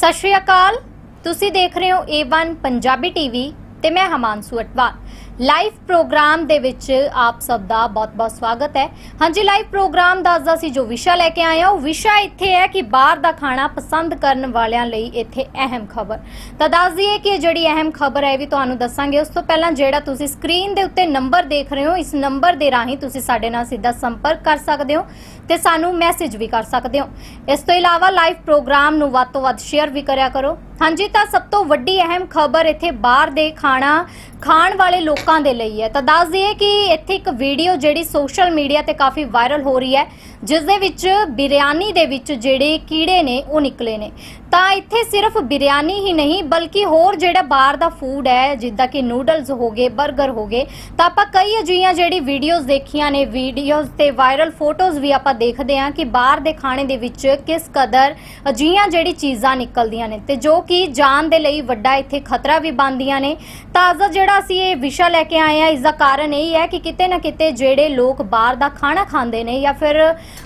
ਸਤਿ ਸ਼੍ਰੀ ਅਕਾਲ। ਤੁਸੀਂ ਦੇਖ ਰਹੇ ਹੋ A1 ਪੰਜਾਬੀ ਟੀਵੀ ਤੇ ਮੈਂ ਹਮਾਂਸੂ ਅਟਵਾਲ। ਲਾਈਵ ਪ੍ਰੋਗਰਾਮ ਦੇ ਵਿੱਚ ਆਪ ਸਭ ਦਾ ਬਹੁਤ-ਬਹੁਤ ਸਵਾਗਤ ਹੈ। ਹਾਂਜੀ, ਲਾਈਵ ਪ੍ਰੋਗਰਾਮ ਦਾ ਅੱਜ ਅਸੀਂ ਜੋ ਵਿਸ਼ਾ ਲੈ ਕੇ ਆਏ ਹਾਂ। ਉਹ ਵਿਸ਼ਾ ਇੱਥੇ ਹੈ ਕਿ ਬਾਹਰ ਦਾ ਖਾਣਾ ਪਸੰਦ ਕਰਨ ਵਾਲਿਆਂ ਲਈ ਇੱਥੇ ਅਹਿਮ ਖਬਰ। ਤਾਂ ਦੱਸ ਦਈਏ ਕਿ ਜਿਹੜੀ ਅਹਿਮ ਖਬਰ ਹੈ ਵੀ ਤੁਹਾਨੂੰ ਦੱਸਾਂਗੇ। ਉਸ ਤੋਂ ਪਹਿਲਾਂ ਜਿਹੜਾ ਤੁਸੀਂ ਸਕਰੀਨ ਦੇ ਉੱਤੇ ਨੰਬਰ ਦੇਖ ਰਹੇ ਹੋ, ਇਸ ਨੰਬਰ ਦੇ ਰਾਹੀਂ ਤੁਸੀਂ ਸਾਡੇ ਨਾਲ ਸਿੱਧਾ ਸੰਪਰਕ ਕਰ ਸਕਦੇ ਹੋ ਤੇ ਸਾਨੂੰ ਮੈਸੇਜ ਵੀ ਕਰ ਸਕਦੇ ਹੋ। ਇਸ ਤੋਂ ਇਲਾਵਾ ਲਾਈਵ ਪ੍ਰੋਗਰਾਮ ਨੂੰ ਵੱਧ ਤੋਂ ਵੱਧ ਸ਼ੇਅਰ ਵੀ ਕਰਿਆ ਕਰੋ। ਹਾਂਜੀ, ਤਾਂ ਸਭ ਤੋਂ ਵੱਡੀ ਅਹਿਮ ਖਬਰ ਇੱਥੇ ਬਾਹਰ ਦੇ ਖਾਣਾ ਖਾਣ ਵਾਲੇ ਲੋਕਾਂ ਦੇ ਲਈ ਹੈ। ਤਾਂ ਦੱਸ ਦਈਏ ਕਿ ਇੱਥੇ ਇੱਕ ਵੀਡੀਓ ਜਿਹੜੀ ਸੋਸ਼ਲ ਮੀਡੀਆ ਤੇ ਕਾਫੀ ਵਾਇਰਲ ਹੋ ਰਹੀ ਹੈ, ਜਿਸ ਦੇ ਵਿੱਚ ਬਿਰਿਆਨੀ ਦੇ ਵਿੱਚ ਜਿਹੜੇ ਕੀੜੇ ਨੇ, ਉਹ ਨਿਕਲੇ ਨੇ। ਤਾਂ ਇੱਥੇ ਸਿਰਫ ਬਿਰਿਆਨੀ ਹੀ ਨਹੀਂ, ਬਲਕਿ ਹੋਰ ਜਿਹੜਾ ਬਾਹਰ ਦਾ ਫੂਡ ਹੈ, ਜਿੱਦਾਂ ਕਿ ਨੂਡਲਸ ਹੋ ਗਏ 버ਗਰ ਹੋ ਗਏ, ਤਾਂ ਆਪਾਂ ਕਈ ਅਜਿਹੀਆਂ ਜਿਹੜੀ ਵੀਡੀਓਜ਼ ਦੇਖੀਆਂ ਨੇ ਵੀਡੀਓਜ਼ ਤੇ ਵਾਇਰਲ ਫੋਟੋਜ਼ ਵੀ ਆਪਾਂ ਦੇਖਦੇ ਹਾਂ ਕਿ ਬਾਹਰ ਦੇ ਖਾਣੇ ਦੇ ਵਿੱਚ ਕਿਸ ਕਦਰ ਅਜਿਹੀਆਂ ਜਿਹੜੀ ਚੀਜ਼ਾਂ ਨਿਕਲਦੀਆਂ ਨੇ। ਤੇ ਜੋ ਕਿ ਜਾਨ ਦੇ ਲਈ ਵੱਡਾ ਇੱਥੇ ਖਤਰਾ ਵੀ ਬਣਦੀਆਂ ਨੇ। ਤਾਜ਼ਾ ਜਿਹੜਾ ਜਿਹੜਾ ਅਸੀਂ ਇਹ ਵਿਸ਼ਾ ਲੈ ਕੇ ਆਏ ਆ, ਇਸ ਦਾ ਕਾਰਨ ਇਹ ਹੈ ਕਿ ਕਿਤੇ ਨਾ ਕਿਤੇ ਜਿਹੜੇ ਲੋਕ ਬਾਹਰ ਦਾ ਖਾਣਾ ਖਾਂਦੇ ਨੇ ਜਾਂ ਫਿਰ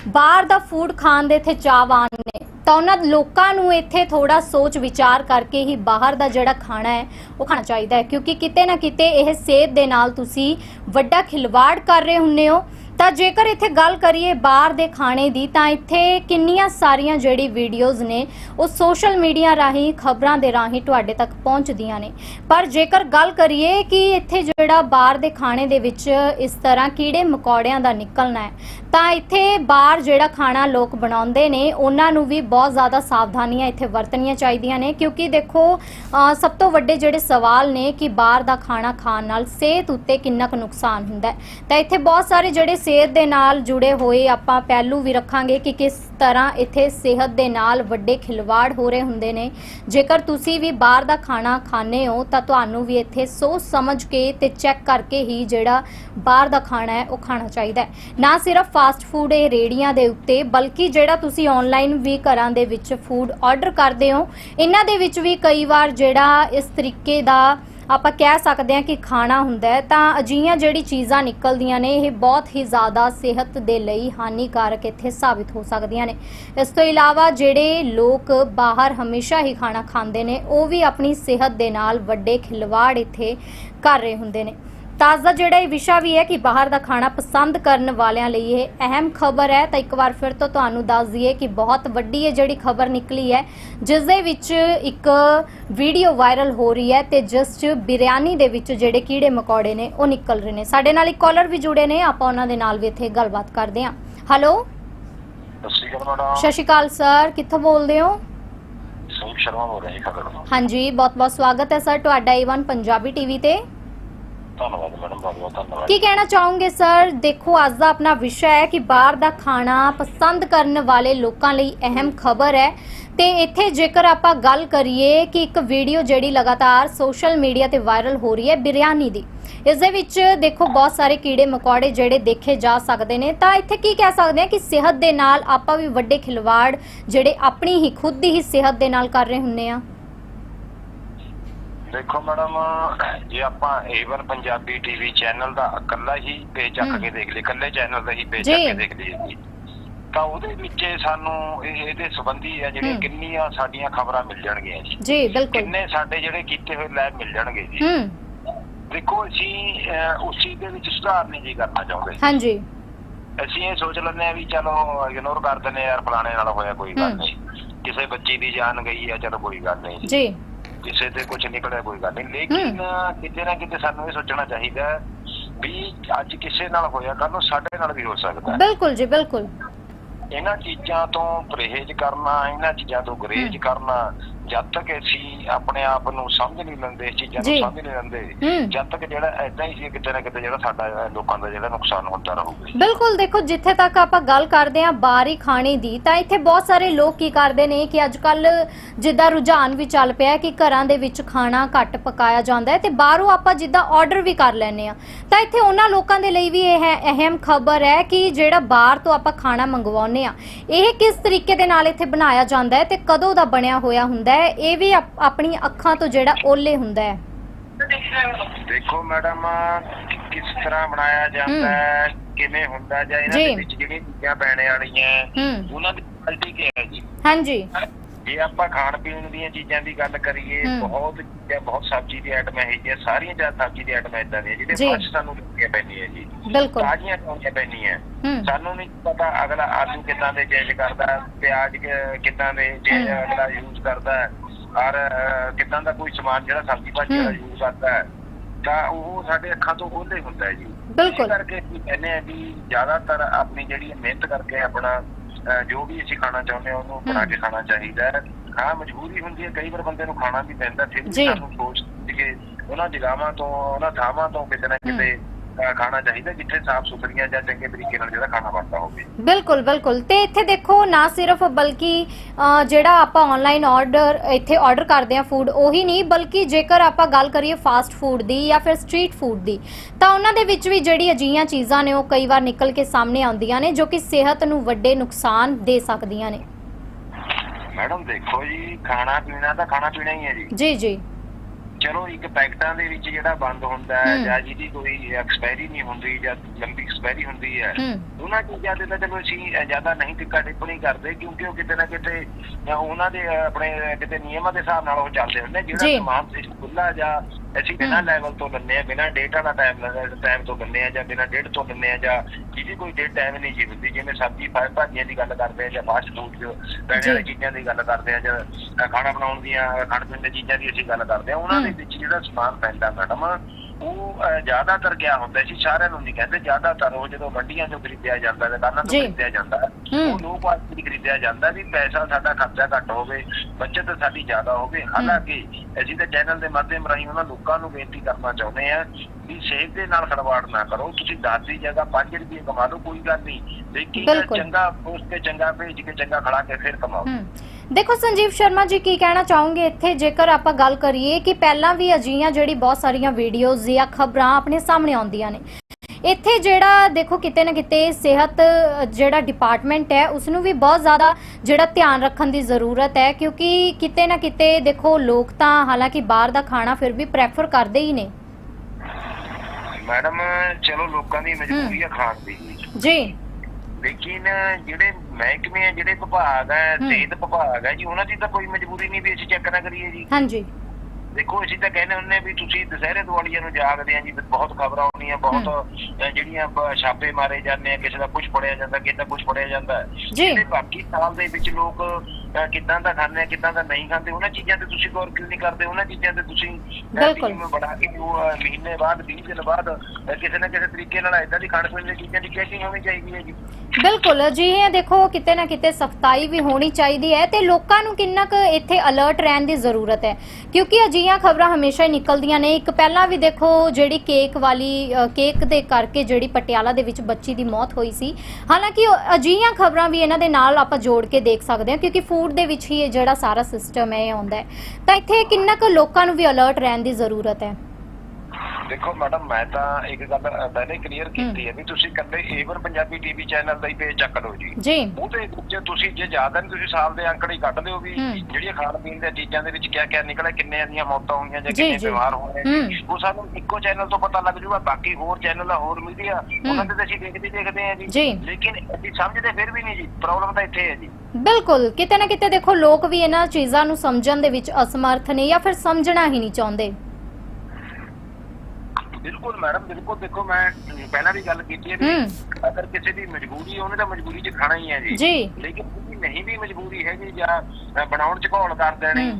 ਬਾਹਰ ਦਾ ਫੂਡ ਖਾਣ ਦੇ ਇੱਥੇ ਚਾਹਵਾਨ ਨੇ, ਤਾਂ ਉਹਨਾਂ ਲੋਕਾਂ ਨੂੰ ਇੱਥੇ ਥੋੜਾ ਸੋਚ ਵਿਚਾਰ ਕਰਕੇ ਹੀ ਬਾਹਰ ਦਾ ਜਿਹੜਾ ਖਾਣਾ ਹੈ, ਉਹ ਖਾਣਾ ਚਾਹੀਦਾ ਹੈ। ਕਿਉਂਕਿ ਕਿਤੇ ਨਾ ਕਿਤੇ ਇਹ ਸਿਹਤ ਦੇ ਨਾਲ ਤੁਸੀਂ ਵੱਡਾ ਖਿਲਵਾੜ ਕਰ ਰਹੇ ਹੁੰਨੇ ਹੋ। ਤਾਂ ਜੇਕਰ ਇੱਥੇ ਗੱਲ ਕਰੀਏ ਬਾਹਰ ਦੇ ਖਾਣੇ ਦੀ, ਤਾਂ ਇੱਥੇ ਕਿੰਨੀਆਂ ਸਾਰੀਆਂ ਜਿਹੜੀ ਵੀਡੀਓਜ਼ ਨੇ, ਉਹ ਸੋਸ਼ਲ ਮੀਡੀਆ ਰਾਹੀਂ, ਖਬਰਾਂ ਦੇ ਰਾਹੀਂ ਤੁਹਾਡੇ ਤੱਕ ਪਹੁੰਚਦੀਆਂ ਨੇ। ਪਰ ਜੇਕਰ ਗੱਲ ਕਰੀਏ ਕਿ ਇੱਥੇ ਜਿਹੜਾ ਬਾਹਰ ਦੇ ਖਾਣੇ ਦੇ ਵਿੱਚ ਇਸ ਤਰ੍ਹਾਂ ਕੀੜੇ ਮਕੌੜਿਆਂ ਦਾ ਨਿਕਲਣਾ ਹੈ, ਤਾਂ ਇੱਥੇ ਬਾਹਰ ਜਿਹੜਾ ਖਾਣਾ ਲੋਕ ਬਣਾਉਂਦੇ ਨੇ, ਉਹਨਾਂ ਨੂੰ ਵੀ ਬਹੁਤ ਜ਼ਿਆਦਾ ਸਾਵਧਾਨੀਆਂ ਇੱਥੇ ਵਰਤਣੀਆਂ ਚਾਹੀਦੀਆਂ ਨੇ। ਕਿਉਂਕਿ ਦੇਖੋ ਸਭ ਤੋਂ ਵੱਡੇ ਜਿਹੜੇ ਸਵਾਲ ਨੇ ਕਿ ਬਾਹਰ ਦਾ ਖਾਣਾ ਖਾਣ ਨਾਲ ਸਿਹਤ ਉੱਤੇ ਕਿੰਨਾ ਕੁ ਨੁਕਸਾਨ ਹੁੰਦਾ ਹੈ। ਤਾਂ ਇੱਥੇ ਬਹੁਤ ਸਾਰੇ ਜਿਹੜੇ ਸਿਹਤ ਦੇ ਨਾਲ ਜੁੜੇ ਹੋਏ ਆਪਾਂ ਪਹਿਲੂ ਵੀ ਰੱਖਾਂਗੇ ਕਿ ਕਿਸ ਤਰ੍ਹਾਂ ਇੱਥੇ ਸਿਹਤ ਦੇ ਨਾਲ ਵੱਡੇ ਖਿਲਵਾੜ ਹੋ ਰਹੇ ਹੁੰਦੇ ਨੇ। ਜੇਕਰ ਤੁਸੀਂ ਵੀ ਬਾਹਰ ਦਾ ਖਾਣਾ ਖਾਣੇ ਹੋ, ਤਾਂ ਤੁਹਾਨੂੰ ਵੀ ਇੱਥੇ ਸੋਚ ਸਮਝ ਕੇ ਤੇ ਚੈੱਕ ਕਰਕੇ ਹੀ ਜਿਹੜਾ ਬਾਹਰ ਦਾ ਖਾਣਾ ਹੈ, ਉਹ ਖਾਣਾ ਚਾਹੀਦਾ ਹੈ। ਨਾ ਸਿਰਫ ਫਾਸਟ ਫੂਡ ਇਹ ਰੇੜੀਆਂ ਦੇ ਉੱਤੇ, ਬਲਕਿ ਜਿਹੜਾ ਤੁਸੀਂ ਆਨਲਾਈਨ ਵੀ ਘਰਾਂ ਦੇ ਵਿੱਚ ਫੂਡ ਆਰਡਰ ਕਰਦੇ ਹੋ, ਇਹਨਾਂ ਦੇ ਵਿੱਚ ਵੀ ਕਈ ਵਾਰ ਜਿਹੜਾ ਇਸ ਤਰੀਕੇ ਦਾ ਆਪਾਂ ਕਹਿ ਸਕਦੇ ਹਾਂ ਕਿ ਖਾਣਾ ਹੁੰਦਾ ਹੈ, ਤਾਂ ਅਜਿਹੀਆਂ ਜਿਹੜੀ ਚੀਜ਼ਾਂ ਨਿਕਲਦੀਆਂ ਨੇ, ਇਹ ਬਹੁਤ ਹੀ ਜ਼ਿਆਦਾ ਸਿਹਤ ਦੇ ਲਈ ਹਾਨੀਕਾਰਕ ਇੱਥੇ ਸਾਬਿਤ ਹੋ ਸਕਦੀਆਂ ਨੇ। ਇਸ ਤੋਂ ਇਲਾਵਾ ਜਿਹੜੇ ਲੋਕ ਬਾਹਰ ਹਮੇਸ਼ਾ ਹੀ ਖਾਣਾ ਖਾਂਦੇ ਨੇ, ਉਹ ਵੀ ਆਪਣੀ ਸਿਹਤ ਦੇ ਨਾਲ ਵੱਡੇ ਖਿਲਵਾੜ ਇੱਥੇ ਕਰ ਰਹੇ ਹੁੰਦੇ ਨੇ। ਤਾਜ਼ਾ ਜਿਹੜਾ ਇਹ ਵਿਸ਼ਾ ਵੀ ਹੈ ਕਿ ਬਾਹਰ ਦਾ ਖਾਣਾ ਪਸੰਦ ਕਰਨ ਵਾਲਿਆਂ ਲਈ ਇਹ ਅਹਿਮ ਖਬਰ ਹੈ ਤਾਂ ਇੱਕ ਵਾਰ ਫਿਰ ਤੋਂ ਤੁਹਾਨੂੰ ਦੱਸ ਦਈਏ ਕਿ ਬਹੁਤ ਵੱਡੀ ਇਹ ਜਿਹੜੀ ਖਬਰ ਨਿਕਲੀ ਹੈ ਜਿਸ ਦੇ ਵਿੱਚ ਇੱਕ ਵੀਡੀਓ ਵਾਇਰਲ ਹੋ ਰਹੀ ਹੈ ਤੇ ਜਿਸ 'ਚ ਬਿਰਿਆਨੀ ਦੇ ਵਿੱਚ ਜਿਹੜੇ ਕੀੜੇ ਮਕੌੜੇ ਨੇ ਉਹ ਨਿਕਲ ਰਹੇ ਨੇ। ਸਾਡੇ ਨਾਲ ਇੱਕ ਕਾਲਰ ਵੀ ਜੁੜੇ ਨੇ ਆਪਾਂ ਉਹਨਾਂ ਦੇ ਨਾਲ ਵੀ ਇੱਥੇ ਗੱਲਬਾਤ ਕਰਦੇ ਹਾਂ। ਹੈਲੋ ਸਤਿ ਸ਼੍ਰੀ ਅਕਾਲ ਸ਼੍ਰੀ ਕਿੱਥੋਂ ਬੋਲਦੇ ਹੋ? ਸੰਦੀਪ ਸ਼ਰਮਾ ਬੋਲ ਰਿਹਾ ਜੀ ਤੋਂ। ਹਾਂਜੀ ਬਹੁਤ ਬਹੁਤ ਸਵਾਗਤ ਹੈ ਸਰ ਤੁਹਾਡਾ ਈਵਨ ਪੰਜਾਬੀ ਟੀਵੀ ਤੇ। ਧੰਨਵਾਦ ਮੈਡਮ ਬਹੁਤ ਬਹੁਤ ਧੰਨਵਾਦ। ਕੀ ਕਹਿਣਾ ਚਾਹੋਗੇ ਸਰ? ਦੇਖੋ, ਅੱਜ ਦਾ ਆਪਣਾ ਵਿਸ਼ਾ ਹੈ ਕਿ ਬਾਹਰ ਦਾ ਖਾਣਾ ਪਸੰਦ ਕਰਨ ਵਾਲੇ ਲੋਕਾਂ ਲਈ ਅਹਿਮ ਖਬਰ ਹੈ। ਤੇ ਇੱਥੇ ਜੇਕਰ ਆਪਾਂ ਗੱਲ ਕਰੀਏ ਕਿ ਇੱਕ ਵੀਡੀਓ ਜਿਹੜੀ ਲਗਾਤਾਰ ਸੋਸ਼ਲ ਮੀਡੀਆ ਤੇ ਵਾਇਰਲ ਹੋ ਰਹੀ ਹੈ, ਬਿਰਿਆਨੀ ਦੀ, ਇਸ ਦੇ ਵਿੱਚ ਦੇਖੋ ਬਹੁਤ ਸਾਰੇ ਕੀੜੇ ਮਕੌੜੇ ਜਿਹੜੇ ਦੇਖੇ ਜਾ ਸਕਦੇ ਨੇ। ਤਾਂ ਇੱਥੇ ਕੀ ਕਹਿ ਸਕਦੇ ਹਾਂ ਕਿ ਸਿਹਤ ਦੇ ਨਾਲ ਆਪਾਂ ਵੀ ਵੱਡੇ ਖਿਲਵਾੜ ਜਿਹੜੇ ਆਪਣੀ ਹੀ ਖੁਦ ਦੀ ਹੀ ਸਿਹਤ ਦੇ ਨਾਲ ਕਰ ਰਹੇ ਹੁੰਨੇ ਆ। ਦੇਖੋ ਮੈਡਮ ਜੇ ਆਪਾਂ A one Punjabi TV channel ਦਾ ਇਕੱਲਾ ਹੀ ਪੇਜ ਚੱਕ। ਕੇ ਦੇਖ ਲਈ ਇਕੱਲੇ ਚੈਨਲ ਦਾ ਹੀ ਪੇਜ। ਚੱਕ ਕੇ ਦੇਖ ਲਈਏ ਜੀ ਤਾਂ ਉਹਦੇ ਵਿੱਚ ਸਾਨੂੰ ਇਹ ਇਹਦੇ ਸੰਬੰਧੀ ਆ ਜਿਹੜੇ। ਕਿੰਨੀਆਂ ਸਾਡੀਆਂ ਖਬਰਾਂ ਮਿਲ ਜਾਣਗੀਆਂ ਜੀ। ਜੀ ਬਿਲਕੁਲ। ਕਿੰਨੇ ਸਾਡੇ ਜਿਹੜੇ ਕੀਤੇ ਹੋਏ ਲੈਬ ਮਿਲ ਜਾਣਗੇ ਜੀ। ਹੂੰ। ਦੇਖੋ ਅਸੀਂ ਅਹ, ਉਸ ਚੀਜ਼ ਦੇ ਵਿੱਚ ਸੁਧਾਰ ਨਹੀਂ ਜੀ ਕਰਨਾ ਚਾਹੁੰਦੇ। ਹਾਂਜੀ। ਅਸੀਂ ਇਹ ਸੋਚ ਲੈਂਦੇ ਆ ਵੀ ਚਲੋ ਇਗਨੋਰ ਕਰ ਦਿੰਦੇ ਆ ਯਾਰ ਫਲਾਣੇ ਨਾਲ ਹੋਇਆ ਕੋਈ ਗੱਲ ਹਮ। ਨਹੀਂ। ਕਿਸੇ ਬੱਚੀ ਦੀ ਜਾਨ ਗਈ ਆ ਚਲੋ ਕੋਈ ਗੱਲ ਨਹੀਂ। ਜੀ। ਕਿਸੇ ਤੇ ਕੁਝ ਨਿਕਲਿਆ ਕੋਈ ਗੱਲ ਨਹੀਂ ਲੇਕਿਨ ਕਿਤੇ ਨਾ ਕਿਤੇ ਸਾਨੂੰ ਇਹ ਸੋਚਣਾ ਚਾਹੀਦਾ ਵੀ ਅੱਜ ਕਿਸੇ ਨਾਲ ਹੋਇਆ ਕੱਲ ਨੂੰ ਸਾਡੇ ਨਾਲ ਵੀ ਹੋ ਸਕਦਾ ਹੈ। ਬਿਲਕੁਲ ਜੀ ਬਿਲਕੁਲ ਇਹਨਾਂ ਚੀਜ਼ਾਂ ਤੋਂ ਪਰਹੇਜ਼ ਕਰਨਾ ਇਹਨਾਂ ਚੀਜ਼ਾਂ ਤੋਂ ਗੁਰੇਜ਼। ਕਰਨਾ ਜਦ ਤੱਕ ਅਸੀਂ ਆਪਣੇ ਆਪ ਨੂੰ ਸਮਝ ਨਹੀਂ ਲੈਂਦੇ ਇਸ ਚੀਜ਼ਾਂ ਨੂੰ। ਸਮਝ ਨਹੀਂ ਲੈਂਦੇ ਜਦ ਤੱਕ ਜਿਹੜਾ ਐਦਾਂ ਹੀ ਸੀ ਕਿਤੇ ਨਾ ਕਿਤੇ ਜਿਹੜਾ ਸਾਡਾ ਲੋਕਾਂ ਦਾ ਜਿਹੜਾ ਨੁਕਸਾਨ ਹੁੰਦਾ ਰਹੂਗਾ। ਬਿਲਕੁਲ ਦੇਖੋ ਜਿੱਥੇ ਤੱਕ ਆਪਾਂ ਗੱਲ ਕਰਦੇ ਹਾਂ ਬਾਹਰੀ ਖਾਣੇ ਦੀ ਤਾਂ ਇੱਥੇ ਬਹੁਤ ਸਾਰੇ ਲੋਕ ਕੀ ਕਰਦੇ ਨੇ ਕਿ ਅੱਜ ਕੱਲ ਜਿੱਦਾਂ ਰੁਝਾਨ ਵੀ ਚੱਲ ਪਿਆ ਕਿ ਘਰਾਂ ਦੇ ਵਿੱਚ ਖਾਣਾ ਘੱਟ ਪਕਾਇਆ ਜਾਂਦਾ ਹੈ ਤੇ ਬਾਹਰੋਂ ਆਪਾਂ ਜਿੱਦਾਂ ਆਰਡਰ ਵੀ ਕਰ ਲੈਂਦੇ ਆ ਤਾਂ ਇੱਥੇ ਉਹਨਾਂ ਲੋਕਾਂ ਦੇ ਲਈ ਵੀ ਇਹ ਹੈ ਅਹਿਮ ਖਬਰ ਹੈ ਕਿ ਜਿਹੜਾ ਬਾਹਰ ਤੋਂ ਆਪਾਂ ਖਾਣਾ ਮੰਗਵਾਉਂਦੇ ਆ ਇਹ ਕਿਸ ਤਰੀਕੇ ਦੇ ਨਾਲ ਇੱਥੇ ਬਣਾਇਆ ਜਾਂਦਾ ਹੈ ਤੇ ਕਦੋਂ ਦਾ ਬਣਿਆ ਹੋਇਆ ਹੁੰਦਾ ਹੈ ਇਹ ਵੀ ਆਪ- ਆਪਣੀ ਅੱਖਾਂ ਤੋਂ ਜਿਹੜਾ ਓਲੇ ਹੁੰਦਾ ਹੈ। ਦੇਖੋ ਮੈਡਮ ਕਿਸ ਤਰ੍ਹਾਂ ਬਣਾਇਆ ਜਾਂਦਾ ਹੈ। ਕਿਵੇਂ ਹੁੰਦਾ ਜਾਂ ਇਹਨਾਂ। ਦੇ ਵਿੱਚ ਜਿਹੜੀਆਂ ਚੀਜ਼ਾਂ ਪੈਣੇ ਵਾਲੀਆਂ ਹੂੰ। ਉਹਨਾਂ ਦੀ ਕੁਆਲਿਟੀ ਕੀ ਹੈ ਜੀ? ਹਾਂਜੀ। ਜੇ ਆਪਾਂ ਖਾਣ ਪੀਣ ਦੀਆਂ ਚੀਜ਼ਾਂ ਦੀ ਗੱਲ ਕਰੀਏ। ਬਹੁਤ ਚੀਜ਼ਾਂ ਬਹੁਤ ਸਬਜ਼ੀ ਦੀ ਆਈਟਮ ਹੈ ਜੀ ਸਾਰੀਆਂ ਜ਼ਿਆਦਾ ਸਬਜ਼ੀ ਦੀ ਆਈਟਮ ਇਦਾਂ ਦੀਆਂ ਜਿਹਦੇ ਜੀ। ਫਰਸ਼ ਸਾਨੂੰ ਲੱਗੀਆਂ ਪੈਂਦੀਆਂ ਜੀ ਬਿਲਕੁਲ ਤਾਜ਼ੀਆਂ ਖਾਣੀਆਂ ਪੈਂਦੀਆਂ ਹੂੰ ਸਾਨੂੰ ਨਹੀਂ ਪਤਾ ਅਗਲਾ ਆਲੂ ਕਿੱਦਾਂ ਦੇ ਚੇਂਜ ਕਰਦਾ ਪਿਆਜ਼ ਕਿੱਦਾਂ ਦੇ ਹਮ। ਅਗਲਾ ਯੂਜ਼ ਕਰਦਾ ਹੈ, ਔਰ ਕਿੱਦਾਂ ਦਾ ਕੋਈ ਸਮਾਨ ਜਿਹੜਾ ਸਬਜ਼ੀ ਭਾਜੀ ਹਮ। ਯੂਜ਼ ਕਰਦਾ ਹੈ ਤਾਂ ਉਹ ਸਾਡੇ ਅੱਖਾਂ ਤੋਂ ਉਹਲੇ ਹੁੰਦਾ ਹੈ ਜੀ ਬਿਲਕੁਲ। ਇਸ ਕਰਕੇ ਕਹਿੰਦੇ ਆ ਵੀ ਜ਼ਿਆਦਾਤਰ ਆਪਣੀ ਜਿਹੜੀ ਮਿਹਨਤ ਕਰਕੇ ਆਪਣਾ ਜੋ ਵੀ ਅਸੀਂ ਖਾਣਾ ਚਾਹੁੰਦੇ ਹਾਂ ਉਹਨੂੰ ਬਣਾ। ਕੇ ਖਾਣਾ ਚਾਹੀਦਾ ਹੈ ਹਾਂ ਮਜਬੂਰੀ ਹੁੰਦੀ ਹੈ ਕਈ ਵਾਰ ਬੰਦੇ ਨੂੰ ਖਾਣਾ ਵੀ ਪੈਂਦਾ ਫਿਰ। ਵੀ ਸਾਨੂੰ ਸੋਚ ਕੇ ਉਹਨਾਂ ਜਗ੍ਹਾਵਾਂ ਤੋਂ ਉਹਨਾਂ ਥਾਵਾਂ ਤੋਂ ਕਿਤੇ ਨਾ ਕਿਤੇ ਖਾਣਾ ਚਾਹੀਦਾ ਜਿੱਥੇ ਸਾਫ਼ ਸੁਥਰੀਆਂ ਜਾਂ ਚੰਗੇ ਤਰੀਕੇ ਨਾਲ ਜਿਹੜਾ ਖਾਣਾ ਬਣਦਾ ਹੋਵੇ। ਬਿਲਕੁਲ ਬਿਲਕੁਲ। ਤੇ ਇੱਥੇ ਦੇਖੋ ਨਾ ਸਿਰਫ ਬਲਕਿ ਅ, ਜਿਹੜਾ ਆਪਾਂ ਆਨਲਾਈਨ ਆਰਡਰ ਇੱਥੇ ਆਰਡਰ ਕਰਦੇ ਆ ਫੂਡ ਉਹੀ ਨਹੀਂ ਬਲਕਿ ਜੇਕਰ ਆਪਾਂ ਗੱਲ ਕਰੀਏ ਫਾਸਟ ਫੂਡ ਦੀ ਜਾਂ ਫਿਰ ਸਟਰੀਟ ਫੂਡ ਦੀ ਤਾਂ ਉਹਨਾਂ ਦੇ ਵਿੱਚ ਵੀ ਜਿਹੜੀ ਅਜਿਹੀਆਂ ਚੀਜ਼ਾਂ ਨੇ ਉਹ ਕਈ ਵਾਰ ਨਿਕਲ ਕੇ ਸਾਹਮਣੇ ਆਉਂਦੀਆਂ ਨੇ ਜੋ ਕਿ ਸਿਹਤ ਨੂੰ ਵੱਡੇ ਨੁਕਸਾਨ ਦੇ ਸਕਦੀਆਂ ਨੇ। ਮੈਡਮ ਦੇਖੋ ਜੀ ਖਾਣਾ ਪੀਣਾ ਤਾਂ ਖਾਣਾ ਪੀਣਾ ਹੀ ਹੈ ਜੀ। ਜੀ ਜੀ। ਚਲੋ ਇੱਕ ਪੈਕਟਾਂ ਦੇ ਵਿੱਚ ਜਿਹੜਾ ਬੰਦ ਹੁੰਦਾ ਹੈ। ਜਾਂ ਜਿਹਦੀ ਕੋਈ ਐਕਸਪਾਇਰੀ ਨਹੀਂ ਹੁੰਦੀ ਜਾਂ ਲੰਬੀ ਐਕਸਪਾਇਰੀ ਹੁੰਦੀ ਹੈ ਉਹਨਾਂ ਚੀਜ਼ਾਂ ਦੇ ਤਾਂ ਚਲੋ ਅਸੀਂ ਜ਼ਿਆਦਾ ਨਹੀਂ ਟਿੱਕਾ ਟਿੱਪਣੀ ਕਰਦੇ ਕਿਉਂਕਿ ਉਹ ਕਿਤੇ ਨਾ ਕਿਤੇ ਉਹਨਾਂ ਦੇ ਆਪਣੇ ਕਿਤੇ ਨਿਯਮਾਂ ਦੇ ਹਿਸਾਬ ਨਾਲ ਉਹ ਚੱਲਦੇ ਹੁੰਦੇ। ਜਿਹੜਾ ਸਮਾਨ ਖੁੱਲਾ ਜਾਂ ਅਸੀਂ ਬਿਨਾਂ। ਲੈਵਲ ਤੋਂ ਲੈਂਦੇ ਆ ਬਿਨਾਂ ਡੇਟ ਵਾਲਾ ਟਾਈਮ ਟਾਈਮ ਤੋਂ ਲੈਂਦੇ ਆ ਜਾਂ ਬਿਨਾਂ ਡੇਟ ਤੋਂ ਲੈਂਦੇ ਆ ਜਾਂ ਜਿਹਦੀ ਕੋਈ ਡੇਟ ਟਾਈਮ ਨਹੀਂ ਜੀ ਹੁੰਦੀ ਜਿਵੇਂ ਸਬਜ਼ੀ ਫਾ- ਭਾਜੀਆਂ ਦੀ ਗੱਲ ਕਰਦੇ ਆ ਜਾਂ ਫਾਸਟ ਫੂਡ ਜੀ। ਵਾਲੀ ਚੀਜ਼ਾਂ ਦੀ ਗੱਲ ਕਰਦੇ ਆ ਜਾਂ ਖਾਣਾ ਬਣਾਉਣ ਦੀਆਂ ਖਾਣ ਪੀਣ ਦੀਆਂ ਚੀਜ਼ਾਂ ਦੀ ਅਸੀਂ ਗੱਲ ਕਰਦੇ ਆ ਉਹਨਾਂ ਦੇ। ਵਿੱਚ ਜਿਹੜਾ ਸਮਾਨ ਪੈਂਦਾ ਮੈਡਮ ਉਹ ਜ਼ਿਆਦਾਤਰ ਕਿਆ ਹੁੰਦਾ ਸੀ ਸਾਰਿਆਂ ਨੂੰ ਨਹੀਂ ਕਹਿੰਦੇ ਜ਼ਿਆਦਾਤਰ ਉਹ ਜਦੋਂ ਮੰਡੀਆਂ ਚੋਂ ਖਰੀਦਿਆ ਜਾਂਦਾ ਦੁਕਾਨਾਂ ਤੋਂ। ਖਰੀਦਿਆ ਜਾਂਦਾ ਹੂੰ। ਉਹ ਲੋਕ ਵਾਸਤੇ ਖਰੀਦਿਆ ਜਾਂਦਾ ਵੀ ਪੈਸਾ ਸਾਡਾ ਖਰਚਾ ਘੱਟ ਹੋਵੇ ਬੱਚਤ ਸਾਡੀ ਜ਼ਿਆਦਾ ਹੋਵੇ ਹਾਲਾਂਕਿ ਅਸੀਂ ਤਾਂ ਚੈਨਲ ਦੇ ਮਾਧਿਅਮ ਰਾਹੀਂ ਉਹਨਾਂ ਲੋਕਾਂ ਨੂੰ ਬੇਨਤੀ ਕਰਨਾ ਚਾਹੁੰਦੇ ਆ ਵੀ ਸਿਹਤ ਦੇ ਨਾਲ ਖੜਵਾੜ ਨਾ ਕਰੋ ਤੁਸੀਂ 10 ਦੀ ਜਗ੍ਹਾ 5 ਰੁਪਏ ਕਮਾ ਲਓ ਕੋਈ ਗੱਲ ਨਹੀਂ ਲੇਕਿਨ। ਚੰਗਾ ਉਸ ਤੇ ਚੰਗਾ ਭੇਜ ਕੇ ਚੰਗਾ ਖੜਾ ਕੇ ਫਿਰ ਕਮਾਓ ਦੇਖੋ ਸੰਜੀਵ ਸ਼ਰਮਾ ਜੀ ਕੀ ਕਹਿਣਾ ਚਾਹੋਗੇ? ਇੱਥੇ ਜੇਕਰ ਆਪਾਂ ਗੱਲ ਕਰੀਏ ਕਿ ਪਹਿਲਾਂ ਵੀ ਅਜਿਹੀਆਂ ਜਿਹੜੀ ਬਹੁਤ ਸਾਰੀਆਂ ਵੀਡੀਓਜ਼ ਜਾਂ ਖਬਰਾਂ ਆਪਣੇ ਸਾਹਮਣੇ ਆਉਂਦੀਆਂ ਨੇ ਇੱਥੇ ਜਿਹੜਾ ਦੇਖੋ ਕਿਤੇ ਨਾ ਕਿਤੇ ਸਿਹਤ ਜਿਹੜਾ ਡਿਪਾਰਟਮੈਂਟ ਹੈ ਉਸ ਨੂੰ ਵੀ ਬਹੁਤ ਜ਼ਿਆਦਾ ਜਿਹੜਾ ਧਿਆਨ ਰੱਖਣ ਦੀ ਜ਼ਰੂਰਤ ਹੈ ਕਿਉਂਕਿ ਕਿਤੇ ਨਾ ਕਿਤੇ ਦੇਖੋ ਲੋਕ ਤਾਂ ਹਾਲਾਂਕਿ ਬਾਹਰ ਦਾ ਖਾਣਾ ਫਿਰ ਵੀ ਪ੍ਰੈਫਰ ਕਰਦੇ ਹੀ ਨੇ। ਮੈਡਮ ਚਲੋ ਲੋਕਾਂ ਦੀ ਮਜਬੂਰੀ ਆ ਖਾਣ ਦੀ। ਜੀ। ਲੇਕਿਨ ਜਿਹੜੇ ਮਹਿਕਮੇ ਆ ਜਿਹੜੇ ਵਿਭਾਗ ਹਮ। ਸਿਹਤ ਵਿਭਾਗ ਹੈ ਜੀ ਉਹਨਾਂ ਦੀ ਤਾਂ ਕੋਈ ਮਜਬੂਰੀ ਨਹੀਂ ਵੀ ਅਸੀਂ ਚੈੱਕ ਨਾ ਕਰੀਏ ਜੀ ਹਾਂਜੀ ਦੇਖੋ ਅਸੀਂ ਤਾਂ ਕਹਿੰਦੇ ਹੁੰਨੇ ਵੀ ਤੁਸੀਂ ਦੁਸਹਿਰੇ ਦਿਵਾਲੀਆਂ ਨੂੰ ਜਾਗਦੇ ਆ ਜੀ ਬਹੁਤ ਖਬਰਾਂ ਆਉਂਦੀਆਂ ਬਹੁਤ ਜਿਹੜੀਆਂ ਛਾਪੇ ਮਾਰੇ ਜਾਂਦੇ ਆ ਕਿਸੇ ਦਾ ਕੁਝ ਫੜਿਆ ਜਾਂਦਾ ਕਿਸੇ ਦਾ ਕੁਝ ਫੜਿਆ ਜਾਂਦਾ। ਜਿਹੜੇ ਬਾਕੀ ਸਾਲ ਦੇ ਵਿੱਚ ਲੋਕ ਕਿੱਦਾਂ ਦਾ ਖਾਂਦੇ ਆ ਕਿੱਦਾਂ ਦਾ ਨਹੀਂ ਖਾਂਦੇ ਉਹਨਾਂ ਚੀਜ਼ਾਂ ਤੇ ਤੁਸੀਂ ਗੌਰ ਕਿਉਂ ਨਹੀਂ ਕਰਦੇ? ਉਹਨਾਂ ਚੀਜ਼ਾਂ ਤੇ ਤੁਸੀਂ ਬਿਲਕੁਲ। ਬਣਾ ਕੇ ਉਹ ਮਹੀਨੇ ਬਾਅਦ 20 ਦਿਨ ਬਾਅਦ ਕਿਸੇ ਨਾ ਕਿਸੇ ਤਰੀਕੇ ਨਾਲ ਏਦਾਂ ਦੀ ਖਾਣ ਪੀਣ ਦੀਆਂ ਚੀਜ਼ਾਂ ਦੀ ਚੈਕਿੰਗ ਹੋਣੀ ਚਾਹੀਦੀ ਹੈ ਜੀ ਬਿਲਕੁਲ ਜੀ ਇਹ ਦੇਖੋ ਕਿਤੇ ਨਾ ਕਿਤੇ ਸਖਤਾਈ ਵੀ ਹੋਣੀ ਚਾਹੀਦੀ ਹੈ ਤੇ ਲੋਕਾਂ ਨੂੰ ਕਿੰਨਾ ਕੁ ਇੱਥੇ ਅਲਰਟ ਰਹਿਣ ਦੀ ਜ਼ਰੂਰਤ ਹੈ। ਕਿਉਂਕਿ ਅਜਿਹੀਆਂ ਖਬਰਾਂ ਹਮੇਸ਼ਾ ਹੀ ਨਿਕਲਦੀਆਂ ਨੇ। ਇੱਕ ਪਹਿਲਾਂ ਵੀ ਦੇਖੋ ਜਿਹੜੀ ਕੇਕ ਵਾਲੀ ਕੇਕ ਦੇ ਕਰਕੇ ਜਿਹੜੀ ਪਟਿਆਲਾ ਦੇ ਵਿੱਚ ਬੱਚੀ ਦੀ ਮੌਤ ਹੋਈ ਸੀ। ਹਾਲਾਂਕਿ ਉਹ ਅਜਿਹੀਆਂ ਖਬਰਾਂ ਵੀ ਇਹਨਾਂ ਦੇ ਨਾਲ ਆਪਾਂ ਜੋੜ ਕੇ ਦੇਖ ਸਕਦੇ ਹਾਂ ਕਿਉਂਕਿ ਫੂਡ ਦੇ ਵਿੱਚ ਹੀ ਇਹ ਜਿਹੜਾ ਸਾਰਾ ਸਿਸਟਮ ਹੈ, ਇਹ ਆਉਂਦਾ ਹੈ। ਤਾਂ ਇੱਥੇ ਕਿੰਨਾ ਕੁ ਲੋਕਾਂ ਨੂੰ ਵੀ ਅਲਰਟ ਰਹਿਣ ਦੀ ਜ਼ਰੂਰਤ ਹੈ? ਦੇਖੋ ਮੈਡਮ ਮੈਂ ਤਾਂ ਇੱਕ ਗੱਲ ਪਹਿਲੇ ਕਲੀਅਰ ਕੀਤੀ ਹੈ ਵੀ ਤੁਸੀਂ ਕੱਲੇ ਏਵਰ ਪੰਜਾਬੀ ਟੀਵੀ ਚੈਨਲ ਦਾ ਹੀ ਪੇਜ ਚੱਕ ਲਓ ਜੀ ਜੀ ਉਹਦੇ ਵਿੱਚ ਤੁਸੀਂ ਜੇ ਜ਼ਿਆਦਾ ਨਹੀਂ ਤੁਸੀਂ ਸਾਲ ਦੇ ਅੰਕੜੇ ਕੱਢ ਲਿਓ ਵੀ। ਜਿਹੜੀਆਂ ਖਾਣ ਪੀਣ ਦੀਆਂ ਚੀਜ਼ਾਂ ਦੇ ਵਿੱਚ ਕਿਆ ਕਿਆ ਨਿਕਲਿਆ ਕਿੰਨੇ ਦੀਆਂ ਮੌਤਾਂ ਹੋਈਆਂ ਜਾਂ ਕਿੰਨੇ। ਬਿਮਾਰ ਹੋਏ। ਉਹ ਸਾਨੂੰ ਇੱਕੋ ਚੈਨਲ ਤੋਂ ਪਤਾ ਲੱਗ ਜੂਗਾ ਬਾਕੀ ਹੋਰ ਚੈਨਲ ਆ ਹੋਰ ਮੀਡੀਆ ਉਹਨਾਂ ਤੇ ਤਾਂ ਅਸੀਂ ਦੇਖਦੇ ਦੇਖਦੇ ਆ। ਜੀ ਲੇਕਿਨ ਅਸੀਂ ਸਮਝਦੇ ਫਿਰ ਵੀ ਨਹੀਂ ਜੀ ਪ੍ਰੋਬਲਮ ਤਾਂ ਇੱਥੇ ਹੈ ਜੀ ਬਿਲਕੁਲ ਕਿਤੇ ਨਾ ਕਿਤੇ ਦੇਖੋ ਲੋਕ ਵੀ ਇਹਨਾਂ ਚੀਜ਼ਾਂ ਨੂੰ ਸਮਝਣ ਦੇ ਵਿੱਚ ਅਸਮਰਥ ਨੇ ਜਾਂ ਫਿਰ ਸਮਝਣਾ ਹੀ ਨਹੀਂ ਚਾਹੁੰਦੇ ਬਿਲਕੁਲ ਮੈਡਮ ਬਿਲਕੁਲ ਦੇਖੋ ਮੈਂ ਪਹਿਲਾਂ ਵੀ ਗੱਲ ਕੀਤੀ ਹੈ ਵੀ ਅਗਰ ਕਿਸੇ ਦੀ ਮਜਬੂਰੀ ਉਹਨੇ ਤਾਂ ਮਜਬੂਰੀ 'ਚ ਖਾਣਾ ਹੀ ਹੈ ਜੀ। ਜੀ। ਲੇਕਿਨ ਉਹਦੀ ਨਹੀਂ ਵੀ ਮਜਬੂਰੀ ਹੈਗੀ ਜਾਂ ਬਣਾਉਣ 'ਚ ਘੋਲ ਕਰ ਦੇਣੀ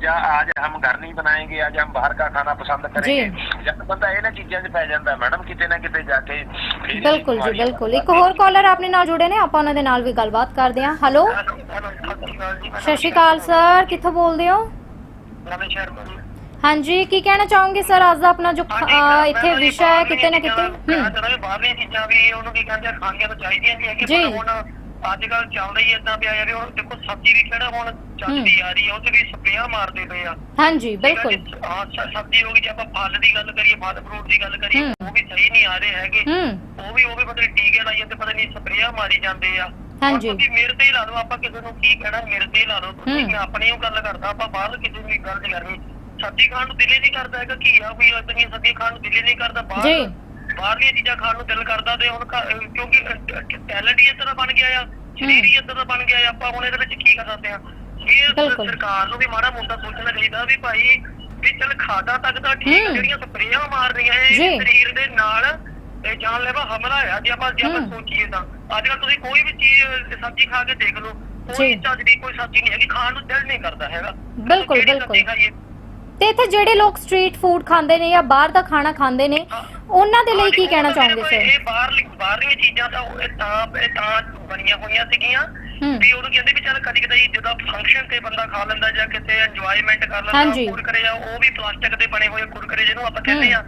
ਜਾਂ ਅੱਜ ਹਮ ਘਰ ਨਹੀਂ ਬਣਾਏਗੇ ਅੱਜ ਹਮ ਬਾਹਰ ਦਾ ਖਾਣਾ ਪਸੰਦ ਕਰਾਂਗੇ ਜਦ ਬੰਦਾ ਇਹਨਾਂ ਚੀਜ਼ਾਂ 'ਚ ਪੈ ਜਾਂਦਾ ਮੈਡਮ ਕਿਤੇ ਨਾ ਕਿਤੇ ਜਾ ਕੇ ਬਿਲਕੁਲ ਜੀ ਬਿਲਕੁਲ। ਇੱਕ ਹੋਰ ਕਾਲਰ ਆਪਣੇ ਨਾਲ ਜੁੜੇ ਨੇ ਆਪਾਂ ਉਹਨਾਂ ਦੇ ਨਾਲ ਵੀ ਗੱਲਬਾਤ ਕਰਦੇ ਹਾਂ। ਹੈਲੋ ਸਤਿ ਸ਼੍ਰੀ ਅਕਾਲ ਸਰ ਕਿੱਥੋਂ ਬੋਲਦੇ ਹੋ? ਰਾਮੇਸ਼ਰ ਹਾਂਜੀ ਕੀ ਕਹਿਣਾ ਚਾਹੋਗੇ ਸਰ? ਅੱਜ ਦਾ ਆਪਣਾ ਜੋ ਇੱਥੇ ਵਿਸ਼ਾ ਹੈ ਕਿਤੇ ਨਾ ਕਿਤੇ? ਹੂੰ। ਬਾਹਰਲੀਆਂ ਚੀਜ਼ਾਂ ਵੀ ਉਹਨੂੰ ਕੀ ਕਹਿੰਦੇ ਆ, ਖਾਣੀਆਂ ਤਾਂ ਚਾਹੀਦੀਆਂ ਨਹੀਂ ਹੈਗੀਆਂ ਜੀ। ਪਰ ਹੁਣ ਅੱਜ ਕੱਲ ਚੱਲਦਾ ਹੀ ਇਦਾਂ ਪਿਆ ਯਾਰ ਹੁਣ ਦੇਖੋ ਸਬਜ਼ੀ ਵੀ ਕਿਹੜਾ ਹੁਣ ਚੱਲਦੀ ਆ ਰਹੀ ਹੈ ਉਹ ਤੇ ਵੀ ਸਪਰੇਆਂ ਮਾਰਦੇ ਪਏ ਆ। ਹਾਂਜੀ ਬਿਲਕੁਲ। ਹਾਂ ਸ- ਸਬਜ਼ੀ ਹੋ ਗਈ ਜੇ ਆਪਾਂ ਫਲ ਦੀ ਗੱਲ ਕਰੀਏ ਫਲ ਫਰੂਟ ਦੀ ਗੱਲ ਕਰੀਏ ਹੂੰ। ਉਹ ਵੀ ਸਹੀ ਨਹੀਂ ਆ ਰਹੇ ਹੈਗੇ। ਹੂੰ। ਉਹ ਵੀ ਉਹ ਵੀ ਪਤਾ ਨਹੀਂ ਟੀਕੇ ਲਾਈ ਜਾਂਦੇ ਪਤਾ ਨਹੀਂ ਸਪਰੇਆਂ ਮਾਰੀ ਜਾਂਦੇ ਆ। ਹਾਂਜੀ। ਮੇਰੇ ਤੇ ਹੀ ਲਾ ਲਓ ਆਪਾਂ ਕਿਸੇ ਨੂੰ ਕੀ ਕਹਿਣਾ ਮੇਰੇ ਤੇ ਹੀ ਲਾ ਲਓ। ਤੁਸੀਂ ਹੂੰ। ਮੈਂ ਆਪਣੀ ਉਹ ਗੱਲ ਕਰਦਾ ਆਪਾਂ ਬਾਹਰ ਕਿਸੇ ਨੂੰ ਵੀ ਗੱਲ ਨਹੀਂ ਕਰਨੀ। ਸਬਜ਼ੀ ਖਾਣ ਨੂੰ ਦਿਲ ਹੀ ਨਹੀਂ ਕਰਦਾ ਹੈਗਾ ਕੀ ਆ ਕੋਈ ਇਤਨੀ ਸਬਜ਼ੀ ਖਾਣ ਨੂੰ ਦਿਲ ਹੀ ਨਹੀਂ ਕਰਦਾ ਜੀ। ਬਾਹਰ ਬਾਹਰਲੀਆਂ ਚੀਜ਼ਾਂ ਖਾਣ ਨੂੰ ਦਿਲ ਕਰਦਾ ਤੇ ਹੁਣ ਘਰ- ਅਹ ਕਿਉਂਕਿ ਟੈਲੈਂਟ ਹੀ ਇਦਾਂ ਦਾ ਬਣ ਗਿਆ ਆ ਸਰੀਰ ਹੀ ਇਦਾਂ ਦਾ ਬਣ ਗਿਆ ਆ ਆਪਾਂ ਹੁਣ ਇਹਦੇ ਵਿੱਚ ਕੀ ਕਰ ਸਕਦੇ ਆ ਵੀ ਇਹ ਬਿਲਕੁਲ। ਸਰਕਾਰ ਨੂੰ ਵੀ ਮਾੜਾ ਮੋਟਾ ਸੋਚਣਾ ਚਾਹੀਦਾ ਵੀ ਭਾਈ ਵੀ ਚਲ ਖਾਦਾ ਤੱਕ ਤਾਂ ਠੀਕ ਆ, ਹੂੰ। ਜਿਹੜੀਆਂ ਸਪਰੇਆਂ ਮਾਰ ਰਹੀਆਂ ਜੀ। ਇਹ ਸਰੀਰ ਦੇ ਨਾਲ ਇਹ ਜਾਨਲੇਵਾ ਹਮਲਾ ਆ ਜੇ ਆਪਾਂ ਜੇ ਆਪਾਂ ਹੂੰ। ਸੋਚੀਏ ਤਾਂ ਅੱਜ ਕੱਲ ਤੁਸੀਂ ਕੋਈ ਵੀ ਚੀਜ਼ ਸਬਜ਼ੀ ਖਾ ਕੇ ਦੇਖ ਲਓ ਕੋਈ ਜੀ। ਚੱਜ ਦੀ ਕੋਈ ਸਬਜ਼ੀ ਨਹੀਂ ਹੈਗੀ ਖਾਣ ਨੂੰ ਦਿਲ ਨਹੀਂ ਕਰਦਾ ਹੈਗਾ ਬਿਲਕੁਲ, ਕਿਹੜੀ ਬਿਲਕੁਲ। ਖਾਈਏ? ਤੇ ਇੱਥੇ ਜਿਹੜੇ ਲੋਕ ਸਟਰੀਟ ਫੂਡ ਖਾਂਦੇ ਨੇ ਜਾਂ ਬਾਹਰ ਦਾ ਖਾਣਾ ਖਾਂਦੇ ਨੇ ਉਹਨਾਂ ਦੇ ਲਈ ਕੀ ਕਹਿਣਾ ਉਹਨਾਂ ਦੇ ਚਾਹੋਗੇ ਲਈ ਸਰ ਇਹ ਬਾਹਰਲੀ ਬਾਹਰਲੀਆਂ ਚੀਜ਼ਾਂ ਤਾਂ ਉਹ- ਇਹ ਤਾਂ ਇਹ ਤਾਂ ਬਣੀਆਂ ਹੋਈਆਂ ਸੀਗੀਆਂ। ਹੂੰ। ਵੀ ਉਹਨੂੰ ਕਹਿੰਦੇ ਵੀ ਚੱਲ ਕਦੀ ਕਦੀ ਜਦੋਂ ਫੰਕਸ਼ਨ ਤੇ ਬੰਦਾ ਖਾ ਲੈਂਦਾ ਜਾਂ ਕਿਤੇ ਇੰਜੋਇਮੈਂਟ ਕਰ ਹਾਂਜੀ। ਲੈਂਦਾ ਕੁਰਕਰੇ ਆ ਉਹ ਵੀ ਪਲਾਸਟਿਕ ਦੇ ਬਣੇ ਹੋਏ ਕੁਰਕਰੇ ਜਿਹਨੂੰ ਆਪਾਂ ਕਹਿੰਦੇ ਆ।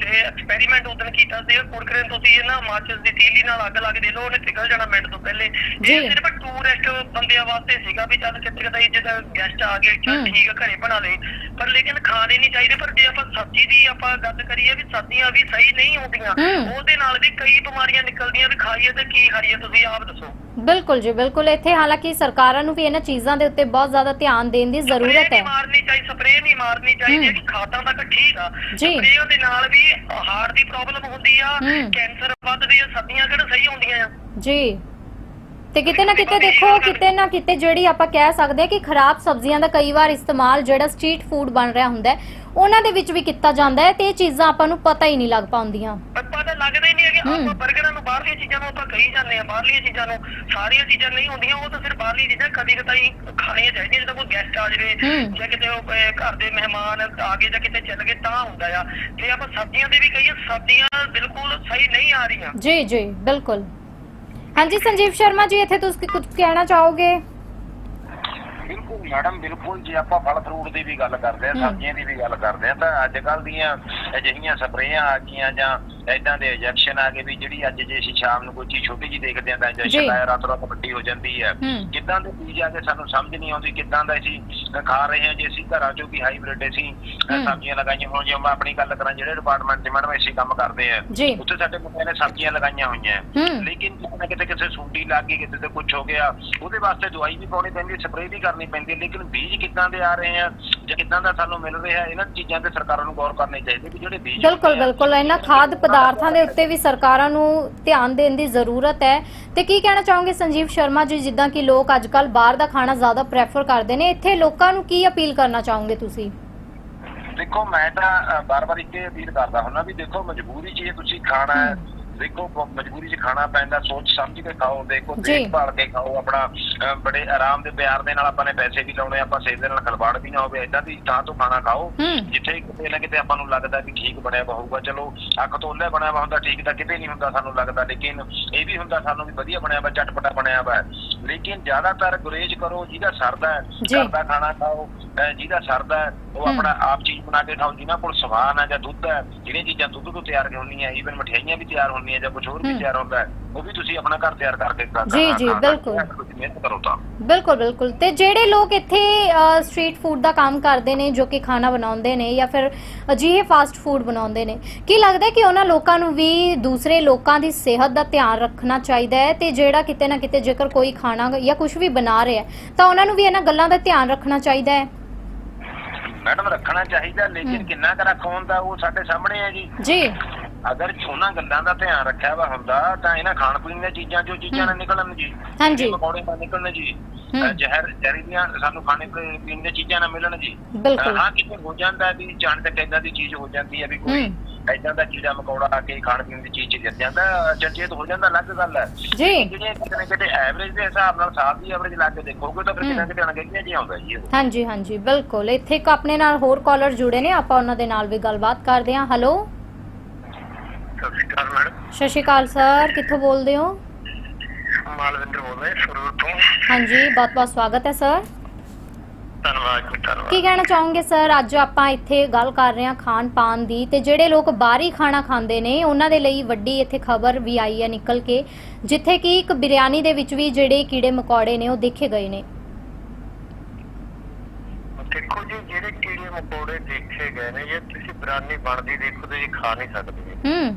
ਤੇ ਐਕਸਪੈਰੀਮੈਂਟ ਉਦੋਂ ਕੀਤਾ ਸੀ ਕੁਰਕਰੇ ਨੂੰ ਤੁਸੀਂ ਨਾ ਮਾਚਿਸ ਦੀ ਤੀਲੀ ਨਾਲ ਅੱਗ ਲਾ ਕੇ ਦੇ ਲਓ ਉਹਨੇ ਪਿਘਲ ਜਾਣਾ ਮਿੰਟ ਤੋਂ ਪਹਿਲੇ। ਇਹ ਸਿਰਫ ਟੂਰਿਸਟ ਬੰਦਿਆਂ ਵਾਸਤੇ ਸੀਗਾ ਵੀ ਚੱਲ ਕਿਤੇ ਕਿਤੇ ਜਦੋਂ ਗੈਸਟ ਆ ਗਏ ਚੱਲ। ਠੀਕ ਆ ਘਰੇ ਬਣਾ ਲਏ ਪਰ ਲੇਕਿਨ ਖਾਣੇ ਨਹੀਂ ਚਾਹੀਦੇ ਪਰ ਜੇ ਆਪਾਂ ਸਬਜ਼ੀ ਦੀ ਆਪਾਂ ਗੱਲ ਕਰੀਏ ਵੀ ਸਬਜ਼ੀਆਂ ਵੀ ਸਹੀ ਨਹੀਂ ਹੁੰਦੀਆਂ। ਉਹਦੇ ਨਾਲ ਵੀ ਕਈ ਬਿਮਾਰੀਆਂ ਨਿਕਲਦੀਆਂ ਵੀ ਖਾਈਏ ਤੇ ਕੀ ਖਾਈਏ ਤੁਸੀਂ ਆਪ ਦੱਸੋ ਬਿਲਕੁਲ ਜੀ ਬਿਲਕੁਲ ਇੱਥੇ ਹਾਲਾਂਕਿ ਸਰਕਾਰਾਂ ਨੂੰ ਵੀ ਇਹਨਾਂ ਚੀਜ਼ਾਂ ਦੇ ਉੱਤੇ ਬਹੁਤ ਜ਼ਿਆਦਾ ਧਿਆਨ ਦੇਣ ਦੀ ਜ਼ਰੂਰਤ ਹੈ ਮਾਰਨੀ ਚਾਹੀਦੀ ਸਪਰੇਅ ਨਹੀਂ ਮਾਰਨੀ ਚਾਹੀਦੀ। ਕਿ ਖਾਦਾਂ ਤੱਕ ਠੀਕ ਆ ਜੀ। ਸਪਰੇਅ ਦੇ ਨਾਲ ਵੀ ਹਾਰਟ ਦੀ ਪ੍ਰੋਬਲਮ ਹੁੰਦੀ ਆ। ਕੈਂਸਰ ਵੱਧਦੀ ਆ ਸਬਜ਼ੀਆਂ ਕਿਹੜਾ ਸਹੀ ਹੁੰਦੀਆਂ ਆ ਜੀ ਤੇ ਕਿਤੇ ਨਾ ਕਿਤੇ ਦੇਖੋ ਕਿਤੇ ਨਾ ਕਿਤੇ ਜਿਹੜੀ ਆਪਾਂ ਕਹਿ ਸਕਦੇ ਹਾਂ ਕਿ ਖਰਾਬ ਸਬਜ਼ੀਆਂ ਦਾ ਕਈ ਵਾਰ ਇਸਤੇਮਾਲ ਜਿਹੜਾ ਸਟਰੀਟ ਫੂਡ ਬਣ ਰਿਹਾ ਹੁੰਦਾ ਉਹਨਾਂ ਦੇ ਵਿੱਚ ਵੀ ਕੀਤਾ ਜਾਂਦਾ ਹੈ ਤੇ ਇਹ ਚੀਜ਼ਾਂ ਆਪਾਂ ਨੂੰ ਪਤਾ ਹੀ ਨਹੀਂ ਲੱਗ ਪਾਉਂਦੀਆਂ ਪਤਾ ਤਾਂ ਲੱਗਦਾ ਹੀ ਨਹੀਂ ਹੈ ਕਿ ਹੂੰ। ਆਪਾਂ 버ਗਰਾਂ ਨੂੰ ਬਾਹਰਲੀਆਂ ਚੀਜ਼ਾਂ ਨੂੰ ਆਪਾਂ ਕਹੀ ਜਾਂਦੇ ਆ ਬਾਹਰਲੀਆਂ ਚੀਜ਼ਾਂ ਨੂੰ ਸਾਰੀਆਂ ਚੀਜ਼ਾਂ ਨਹੀਂ ਹੁੰਦੀਆਂ ਉਹ ਤਾਂ ਸਿਰਫ ਬਾਹਰਲੀਆਂ ਚੀਜ਼ਾਂ ਕਦੀ ਕਦਾਈ ਖਾਣੀਆਂ ਚਾਹੀਦੀਆਂ ਜਦੋਂ ਕੋਈ ਗੈਸਟ ਆ ਜਾਵੇ। ਜਾਂ ਕਿਤੇ ਉਹ, ਅਹ, ਘਰ ਦੇ ਮਹਿਮਾਨ ਆ ਗਏ ਜਾਂ ਕਿਤੇ ਚੱਲ ਗਏ ਤਾਂ ਹੁੰਦਾ ਆ ਜੇ ਆਪਾਂ ਸਬਜ਼ੀਆਂ ਦੇ ਵੀ ਕਹੀਏ ਸਬਜ਼ੀਆਂ ਬਿਲਕੁਲ ਸਹੀ ਨਹੀਂ ਆ ਰਹੀਆਂ ਜੀ ਜੀ ਬਿਲਕੁਲ ਹਾਂਜੀ ਸੰਜੀਵ ਸ਼ਰਮਾ ਜੀ ਇੱਥੇ ਤੁਸੀਂ ਕੁਝ ਕਹਿਣਾ ਚਾਹੋਗੇ ਬਿਲਕੁਲ ਮੈਡਮ ਬਿਲਕੁਲ ਜੇ ਆਪਾਂ ਫਲ ਫਰੂਟ ਦੀ ਵੀ ਗੱਲ ਕਰਦੇ ਆ। ਸਬਜ਼ੀਆਂ ਦੀ ਵੀ ਗੱਲ ਕਰਦੇ ਆ ਤਾਂ ਅੱਜ ਕੱਲ ਦੀਆਂ ਅਜਿਹੀਆਂ ਸਪਰੇਆਂ ਆ ਗਈਆਂ ਜਾਂ ਇਦਾਂ ਦੇ ਇੰਜੈਕਸ਼ਨ ਆ ਗਏ ਵੀ ਜਿਹੜੀ ਅੱਜ ਜੇ ਅਸੀਂ ਸ਼ਾਮ ਨੂੰ ਕੋਈ ਚੀਜ਼ ਛੋਟੀ ਜੀ ਦੇਖਦੇ ਆ ਤਾਂ। ਇੰਜੈਕਸ਼ਨ ਲਾਇਆ ਰਾਤੋਂ ਰਾਤ ਵੱਡੀ ਹੋ ਜਾਂਦੀ ਹੈ। ਕਿੱਦਾਂ ਦੇ ਬੀਜ ਆ ਕੇ ਸਾਨੂੰ ਸਮਝ ਨਹੀਂ ਆਉਂਦੀ ਕਿੱਦਾਂ ਦਾ ਅਸੀਂ ਖਾ ਰਹੇ ਹਾਂ ਜੇ ਅਸੀਂ ਘਰਾਂ ਚੋਂ ਵੀ ਹਾਈਬ੍ਰਿਡ ਅਸੀਂ। ਸਬਜ਼ੀਆਂ ਲਗਾਈਆਂ ਹੋਣ ਜੇ ਮੈਂ ਆਪਣੀ ਗੱਲ ਕਰਾਂ ਜਿਹੜੇ ਡਿਪਾਰਟਮੈਂਟ 'ਚ ਮੈਡਮ ਅਸੀਂ ਕੰਮ ਕਰਦੇ ਆ। ਉੱਥੇ ਸਾਡੇ ਮੁੰਡਿਆਂ ਨੇ ਸਬਜ਼ੀਆਂ ਲਗਾਈਆਂ ਹੋਈਆਂ। ਲੇਕਿਨ ਕਿਤੇ ਕਿਤੇ ਕਿਸੇ ਸੂਟੀ ਲੱਗ ਗਈ ਕਿਤੇ ਤੇ ਕੁਝ ਹੋ ਗਿਆ ਉਹਦੇ ਵਾਸਤੇ ਦਵਾਈ ਵੀ ਪਾਉਣੀ ਪੈਂਦੀ ਹੈ ਸਪਰੇਅ ਵੀ ਕਰਨੀ ਪੈਂਦੀ ਹੈ ਲੇਕਿਨ ਬੀਜ ਕਿੱਦਾਂ ਦੇ ਆ ਰਹੇ ਆ ਜਾਂ ਕਿੱਦਾਂ ਦਾ ਸਾਨੂੰ ਮਿਲ ਰਿਹਾ ਇਹਨਾਂ ਚੀਜ਼ਾਂ ਤੇ ਸਰਕਾਰਾਂ ਨੂੰ ਗੌਰ ਕਰਨੀ ਚਾਹੀਦੀ ਵੀ ਜਿਹੜੇ ਬੀਜ ਬਿਲਕੁਲ ਆ, ਬਿਲਕੁਲ ਇਹਨਾਂ ਖਾਦ ਪਦਾਰਥਾਂ ਦੇ ਉੱਤੇ ਵੀ ਸਰਕਾਰਾਂ ਨੂੰ ਧਿਆਨ ਦੇਣ ਦੀ ਜ਼ਰੂਰਤ ਹੈ। ਤੇ ਕੀ ਕਹਿਣਾ ਚਾਹੋਗੇ ਸੰਜੀਵ ਸ਼ਰਮਾ ਜੀ, ਜਿੱਦਾਂ ਕਿ ਲੋਕ ਅੱਜ ਬਾਹਰ ਦਾ ਖਾਣਾ ਜ਼ਿਆਦਾ ਪ੍ਰੈਫਰ ਕਰਦੇ ਨੇ, ਇੱਥੇ ਲੋਕਾਂ ਨੂੰ ਕੀ ਅਪੀਲ ਕਰਨਾ ਚਾਹੋਗੇ ਤੁਸੀਂ? ਦੇਖੋ, ਮੈਂ ਤਾਂ ਬਾਰ-ਬਾਰ ਇੱਕੇ ਅਪੀਲ ਕਰਦਾ ਹੁੰਦਾ ਵੀ ਦੇਖੋ, ਮਜਬੂਰੀ 'ਚ ਜੇ ਤੁਸੀਂ ਖਾਣਾ ਹੈ ਦੇਖੋ ਮਜਬੂਰੀ 'ਚ ਖਾਣਾ ਪੈਂਦਾ ਸੋਚ ਸਮਝ ਕੇ ਖਾਓ ਦੇਖੋ ਜੀ। ਦੇਖਭਾਲ ਕੇ ਖਾਓ ਆਪਣਾ ਬੜੇ ਆਰਾਮ ਦੇ ਪਿਆਰ ਦੇ ਨਾਲ ਆਪਾਂ ਨੇ ਪੈਸੇ ਵੀ ਲਾਉਣੇ ਆਪਾਂ ਸਿਹਤ ਦੇ ਨਾਲ ਖਲਵਾੜ ਵੀ ਨਾ ਹੋਵੇ ਇਦਾਂ ਦੀ ਥਾਂ ਤੋਂ ਖਾਣਾ ਖਾਓ ਜਿੱਥੇ ਕਿਤੇ ਨਾ ਕਿਤੇ ਆਪਾਂ ਨੂੰ ਲੱਗਦਾ ਵੀ ਠੀਕ ਬਣਿਆ ਹੋਊਗਾ ਚਲੋ ਅੱਖ ਤੋਂ ਉੱਲੇ ਬਣਿਆ ਹੁੰਦਾ ਠੀਕ ਤਾਂ ਕਿਤੇ ਨਹੀਂ ਹੁੰਦਾ ਸਾਨੂੰ ਲੱਗਦਾ ਲੇਕਿਨ ਇਹ ਵੀ ਹੁੰਦਾ ਸਾਨੂੰ ਵੀ ਵਧੀਆ ਬਣਿਆ ਵਾ ਚਟਪਟਾ ਬਣਿਆ ਵਾ ਲੇਕਿਨ ਜ਼ਿਆਦਾਤਰ ਗੁਰੇਜ ਕਰੋ ਜਿਹਦਾ ਸਰਦਾ ਹੈ। ਘਰ ਦਾ ਖਾਣਾ ਖਾਓ ਜਿਹਦਾ ਸਰਦਾ ਹੈ, ਉਹ। ਆਪਣਾ ਆਪ ਚੀਜ਼ ਬਣਾ ਕੇ ਖਾਓ ਜਿਨ੍ਹਾਂ ਕੋਲ ਸਮਾਨ ਹੈ ਜਾਂ ਦੁੱਧ ਹੈ ਜਿਹੜੀਆਂ ਚੀਜ਼ਾਂ ਦੁੱਧ ਤੋਂ ਤਿਆਰ ਹੁੰਦੀਆਂ ਈਵਨ ਮਠਿਆਈਆਂ ਵੀ ਤਿਆਰ ਹੁੰਦੀਆਂ ਜਾਂ ਕੁਝ ਹੋਰ ਵੀ। ਤਿਆਰ ਹੁੰਦਾ ਹੈ ਉਹ ਵੀ ਤੁਸੀਂ ਆਪਣਾ ਘਰ ਤਿਆਰ ਕਰਕੇ ਖਾ ਜੀ, ਜੀ, ਖਾਣਾ ਬਿਲਕੁਲ। ਹੈ, ਤੁਸੀਂ ਮਿਹਨਤ ਕਰੋ ਤਾਂ ਬਿਲਕੁਲ ਬਿਲਕੁਲ ਤੇ ਜਿਹੜੇ ਲੋਕ ਇੱਥੇ ਸਟਰੀਟ ਫੂਡ ਦਾ ਕੰਮ ਕਰਦੇ ਨੇ ਜੋ ਕਿ ਖਾਣਾ ਬਣਾਉਂਦੇ ਨੇ ਜਾਂ ਫਿਰ ਅਜਿਹੇ ਫਾਸਟ ਫੂਡ ਬਣਾਉਂਦੇ ਨੇ ਕੀ ਲੱਗਦਾ ਕਿ ਉਹਨਾਂ ਲੋਕਾਂ ਨੂੰ ਵੀ ਦੂਸਰੇ ਲੋਕਾਂ ਦੀ ਸਿਹਤ ਦਾ ਧਿਆਨ ਰੱਖਣਾ ਚਾਹੀਦਾ ਹੈ ਤੇ ਜਿਹੜਾ ਕਿਤੇ ਨਾ ਕਿਤੇ ਜੇਕਰ ਕੋਈ ਖਾਣਾ ਜਾਂ ਕੁਝ ਵੀ ਬਣਾ ਰਿਹਾ ਹੈ ਤਾਂ ਉਹਨਾਂ ਨੂੰ ਵੀ ਇਹਨਾਂ ਗੱਲਾਂ ਦਾ ਧਿਆਨ ਰੱਖਣਾ ਚਾਹੀਦਾ ਹੈ ਮੈਡਮ ਰੱਖਣਾ ਚਾਹੀਦਾ ਲੇਕਿਨ। ਕਿੰਨਾ ਕੁ ਰੱਖੋਂ ਦਾ ਉਹ ਸਾਡੇ ਸਾਹਮਣੇ ਹੈ ਜੀ ਜੀ ਅਗਰ ਉਹਨਾਂ ਗੱਲਾਂ ਦਾ ਧਿਆਨ ਰੱਖਿਆ ਵਾ ਹੁੰਦਾ ਤਾਂ ਇਹਨਾਂ ਖਾਣ ਪੀਣ ਦੀਆਂ ਚੀਜ਼ਾਂ ਜੋ ਚੀਜ਼ਾਂ। ਨਾ ਨਿਕਲਣ ਜੀ ਹਾਂਜੀ। ਪਕੌੜੇ ਨਾ ਨਿਕਲਣ ਜੀ। ਅਹ ਜ਼ਹਿਰ ਜ਼ਹਿਰੀਲੀਆਂ ਸਾਨੂੰ ਖਾਣੇ ਪੀ- ਪੀਣ ਦੀਆਂ ਚੀਜ਼ਾਂ ਨਾ ਮਿਲਣ ਜੀ ਬਿਲਕੁਲ। ਅਹ ਹਾਂ ਕਿਤੇ ਹੋ ਜਾਂਦਾ ਵੀ ਜਾਣ ਤੱਕ ਏਦਾਂ ਦੀ ਚੀਜ਼ ਹੋ ਜਾਂਦੀ ਹੈ ਵੀ ਕੋਈ। ਏਦਾਂ ਦਾ ਕੀੜਾ ਮਕੌੜਾ ਆ ਕੇ ਖਾਣ ਪੀਣ ਦੀ ਚੀਜ਼ ਚ ਗਿਰ ਜਾਂਦਾ ਚੰਚੇਤ ਹੋ ਜਾਂਦਾ ਅਲੱਗ ਗੱਲ ਹੈ ਜੀ। ਜਿਹੜੀਆਂ ਕਿਤੇ ਨਾ ਕਿਤੇ ਐਵਰੇਜ ਦੇ ਹਿਸਾਬ ਨਾਲ ਸਾਲ ਦੀ ਐਵਰੇਜ ਲਾ ਕੇ ਦੇਖੋਗੇ ਤਾਂ ਫਿਰ। ਕਿਤੇ ਨਾ ਕਿਤੇ ਅਣਗਹਿਲੀਆਂ ਜੀ ਆਉਂਦਾ ਜੀ ਹਾਂਜੀ ਹਾਂਜੀ ਬਿਲਕੁਲ। ਇੱਥੇ ਇੱਕ ਆਪਣੇ ਨਾਲ ਹੋਰ ਕਾਲਰ ਜੁੜੇ ਨੇ ਆਪਾਂ ਉਹਨਾਂ ਦੇ ਨਾਲ ਵੀ ਗੱਲਬਾਤ ਕਰਦੇ ਹਾਂ। ਹੈਲੋ ਸਤਿ ਸ਼੍ਰੀ ਅਕਾਲ ਮੈਡਮ ਸਤਿ ਸ਼੍ਰੀ ਅਕਾਲ ਸਰ ਕਿੱਥੋਂ ਬੋਲਦੇ ਹੋ? ਮਾਲਵਿੰਦਰ ਬੋਲ ਰਿਹਾ ਸਰੂਰ ਤੋਂ। ਹਾਂਜੀ ਬਹੁਤ ਬਹੁਤ ਸਵਾਗਤ ਹੈ ਸਰ ਧੰਨਵਾਦ ਜੀ ਧੰਨਵਾਦ। ਕੀ ਕਹਿਣਾ ਚਾਹੋਗੇ ਸਰ? ਅੱਜ ਆਪਾਂ ਇੱਥੇ ਗੱਲ ਕਰ ਰਹੇ ਹਾਂ ਖਾਣ ਪਾਣ ਦੀ ਤੇ ਜਿਹੜੇ ਲੋਕ ਬਾਹਰੀ ਖਾਣਾ ਖਾਂਦੇ ਨੇ ਉਹਨਾਂ ਦੇ ਲਈ ਵੱਡੀ ਇੱਥੇ ਖਬਰ ਵੀ ਆਈ ਹੈ ਨਿਕਲ ਕੇ ਜਿੱਥੇ ਕਿ ਇੱਕ ਬਿਰਿਆਨੀ ਦੇ ਵਿੱਚ ਵੀ ਜਿਹੜੇ ਕੀੜੇ ਮਕੌੜੇ ਨੇ ਉਹ ਦੇਖੇ ਗਏ ਨੇ। ਦੇਖੋ ਜੀ ਜਿਹੜੇ ਕੀੜੇ ਮਕੌੜੇ ਦੇਖੇ ਗਏ ਨੇ ਜੇ ਤੁਸੀਂ ਬਰਾਨੀ ਬਣਦੀ ਦੇਖੋ ਤੇ ਜੀ ਖਾ ਨਹੀਂ ਸਕਦੇ। ਹੂੰ।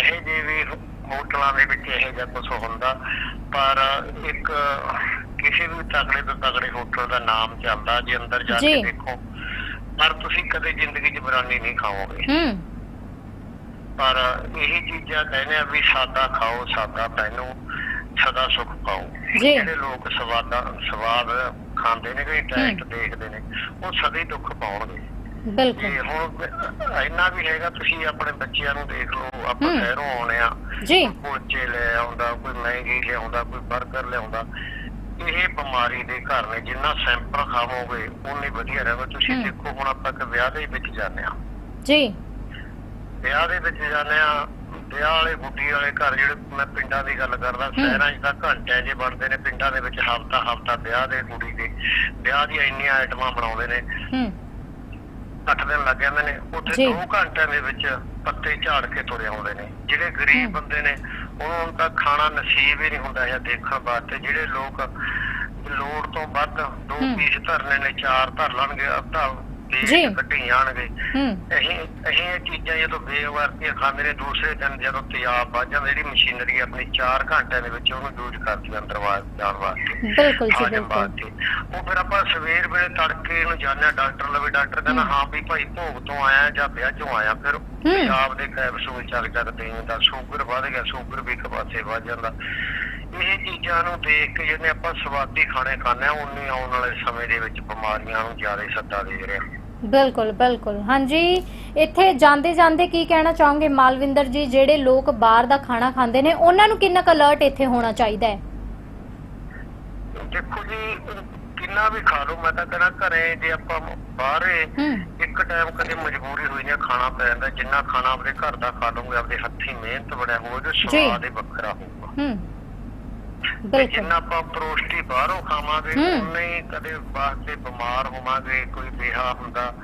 ਇਹ ਜੇ ਵੀ ਹੋਟਲਾਂ ਦੇ ਵਿੱਚ ਇਹ ਜਿਹਾ ਕੁਝ ਹੁੰਦਾ ਪਰ ਇੱਕ ਕਿਸੇ ਵੀ ਤਗੜੇ ਤੋਂ ਤਗੜੇ ਹੋਟਲ ਦਾ ਨਾਮ ਚੱਲਦਾ ਜੇ ਅੰਦਰ ਜਾ ਕੇ ਜੀ। ਦੇਖੋ। ਪਰ ਤੁਸੀਂ ਕਦੇ ਜ਼ਿੰਦਗੀ 'ਚ ਬਰਾਨੀ ਨਹੀਂ ਖਾਓਗੇ। ਹੂੰ। ਪਰ ਇਹ ਚੀਜ਼ਾਂ ਕਹਿੰਦੇ ਆ ਵੀ ਸਾਦਾ ਖਾਓ ਸਾਦਾ ਪਹਿਨੋ ਸਦਾ ਸੁਖ ਪਾਓ। ਜੀ। ਜਿਹੜੇ ਲੋਕ ਸਵਾਦਾਂ ਸਵਾਦ ਖਾਂਦੇ ਨੇ ਕੋਈ ਟੈਸਟ ਦੇਖਦੇ ਨੇ ਉਹ ਸਦਾ ਹੀ ਦੁੱਖ ਪਾਉਣਗੇ। ਬਿਲਕੁਲ। ਤੇ ਹੁਣ ਇੰਨਾ ਵੀ ਹੈਗਾ ਤੁਸੀਂ ਆਪਣੇ ਬੱਚਿਆਂ ਨੂੰ ਦੇਖ ਲਓ ਆਪਾਂ ਹੂੰ। ਸ਼ਹਿਰੋਂ ਆਉਣੇ ਆ ਜੀ। ਕੁਲਚੇ ਲੈ ਆਉਂਦਾ ਕੋਈ ਮੈਗੀ ਲਿਆਉਂਦਾ ਕੋਈ 버ਗਰ ਲਿਆਉਂਦਾ। ਇਹ ਬਿਮਾਰੀ ਦੇ ਘਰ ਨੇ ਜਿੰਨਾ ਸੈਂਪਲ ਖਾਵੋਗੇ ਉਨੀ ਵਧੀਆ ਰਹੇਗਾ। ਤੁਸੀਂ। ਦੇਖੋ ਹੁਣ ਆਪਾਂ ਇੱਕ ਵਿਆਹ ਦੇ ਵਿੱਚ ਜਾਂਦੇ ਆ ਜੀ। ਵਿਆਹ ਦੇ ਵਿੱਚ ਜਾਂਦੇ ਆ ਵਿਆਹ ਵਾਲੇ ਗੁੱਡੀ ਵਾਲੇ ਘਰ ਜਿਹੜੇ ਮੈਂ ਪਿੰਡਾਂ ਦੀ ਗੱਲ ਕਰਦਾ ਸ਼ਹਿਰਾਂ 'ਚ ਤਾਂ ਘੰਟਿਆਂ 'ਚ ਬਣਦੇ ਨੇ ਪਿੰਡਾਂ ਦੇ ਵਿੱਚ ਹਫਤਾ ਹਫਤਾ ਵਿਆਹ ਦੇ ਕੁੜੀ ਦੇ। ਵਿਆਹ ਦੀਆਂ ਇੰਨੀਆਂ ਆਈਟਮਾਂ ਬਣਾਉਂਦੇ ਨੇ। ਹੂੰ। 8 ਦਿਨ ਲੱਗ ਜਾਂਦੇ ਨੇ। ਉੱਥੇ ਜੀ। 2 ਘੰਟਿਆਂ ਦੇ ਵਿੱਚ ਪੱਤੇ ਝਾੜ ਕੇ ਤੁਰੇ ਆਉਂਦੇ ਨੇ। ਜਿਹੜੇ ਗਰੀਬ। ਬੰਦੇ ਨੇ ਉਹਨਾਂ ਤਾਂ ਖਾਣਾ ਨਸੀਬ ਹੀ ਨਹੀਂ ਹੁੰਦਾ ਜਾਂ ਦੇਖਣ ਵਾਸਤੇ ਜਿਹੜੇ ਲੋਕ ਲੋੜ ਤੋਂ ਵੱਧ ਦੋ। ਪੀਸ ਧਰਨੇ ਨੇ ਚਾਰ ਧਰ ਲੈਣਗੇ ਅੱਧਾ ਜੀ। ਕੱਢੀ ਜਾਣਗੇ ਅਸੀਂ ਅਸੀਂ ਇਹ ਚੀਜ਼ਾਂ ਜਦੋਂ ਬੇਵਾਰਤੀਆਂ ਖਾਂਦੇ ਨੇ ਦੂਸਰੇ ਦਿਨ ਜਦੋਂ ਤੇਜ਼ਾਬ ਵੱਜ ਜਾਂਦਾ ਜਿਹੜੀ ਮਸ਼ੀਨਰੀ ਆਪਣੀ 4 ਘੰਟਿਆਂ ਦੇ ਵਿੱਚ ਉਹਨੂੰ ਯੂਜ਼ ਕਰਦੀ ਅੰਦਰ ਜਾਣ ਵਾਸਤੇ ਬਿਲਕੁਲ ਜੀ ਬਿਲਕੁਲ ਉਹ ਫਿਰ ਆਪਾਂ ਸਵੇਰ ਵੇਲੇ ਤੜਕੇ ਨੂੰ ਜਾਂਦੇ ਹਾਂ ਡਾਕਟਰ ਲਵੇ ਡਾਕਟਰ ਕਹਿੰਦਾ ਹੂੰ। ਹਾਂ ਵੀ ਭਾਈ ਭੋਗ ਤੋਂ ਆਇਆ ਜਾਂ ਵਿਆਹ ਚੋਂ ਆਇਆ ਫਿਰ ਪੰਜਾਬ ਦੇ ਕੈਪਸੂਲ ਚੱਲ ਚੱਲ ਦੇਣ ਦਾ ਸ਼ੂਗਰ ਵੱਧ ਗਿਆ ਸ਼ੂਗਰ ਵੀ ਇੱਕ ਪਾਸੇ ਵੱਧ ਜਾਂਦਾ। ਇਹ ਚੀਜ਼ਾਂ ਨੂੰ ਦੇਖ ਕੇ ਜਿਹਨੇ ਆਪਾਂ ਸਵਾਦੀ ਖਾਣੇ ਖਾਂਦੇ ਆ ਉਨੀ ਆਉਣ ਵਾਲੇ ਸਮੇਂ ਦੇ ਵਿੱਚ ਬਿਮਾਰੀਆਂ ਨੂੰ ਜ਼ਿਆਦਾ ਸੱਦਾ ਦੇ ਰਿਹਾ ਬਿਲਕੁਲ ਬਿਲਕੁਲ। ਹਾਂਜੀ ਇੱਥੇ ਜਾਂਦੇ ਜਾਂਦੇ ਕੀ ਕਹਿਣਾ ਚਾਹੋਗੇ? ਮਾਲਵਿੰਦਰ ਜੀ ਜਿਹੜੇ ਲੋਕ ਬਾਹਰ ਦਾ ਖਾਣਾ ਖਾਂਦੇ ਨੇ ਉਹਨਾਂ ਨੂੰ ਕਿੰਨਾ ਕੁ ਅਲਰਟ ਇੱਥੇ ਹੋਣਾ ਚਾਹੀਦਾ ਹੈ? ਦੇਖੋ ਜੀ ਕਿੰਨਾ ਵੀ ਖਾ ਲਓ ਮੈਂ ਤਾਂ ਕਹਿੰਦਾ ਘਰੇ ਜੇ ਆਪਾਂ ਬਾਹਰੇ ਇੱਕ ਟਾਈਮ ਕਦੇ ਮਜਬੂਰੀ ਹੋਈ ਨਾ ਖਾਣਾ ਪੈ ਜਾਂਦਾ ਜਿੰਨਾ ਖਾਣਾ ਆਪਣੇ ਘਰ ਦਾ ਖਾ ਲਓਗੇ ਆਪਣੇ ਹੱਥੀਂ ਮਿਹਨਤ ਬਣਿਆ ਹੋਵੇ ਸਵਾਦ ਹੀ ਵੱਖਰਾ ਹੋਊਗਾ। ਹੂੰ। ਬਿਲਕੁਲ। ਜਿੰਨਾ ਆਪਾਂ ਪ੍ਰੋਸਟੀ ਬਾਹਰੋਂ ਖਾਵਾਂਗੇ। ਉਨੇ ਕਦੇ ਵਾਸਤੇ ਬਿਮਾਰ ਹੋਵਾਂਗੇ ਕੋਈ ਬੇਹਾ ਹੁੰਦਾ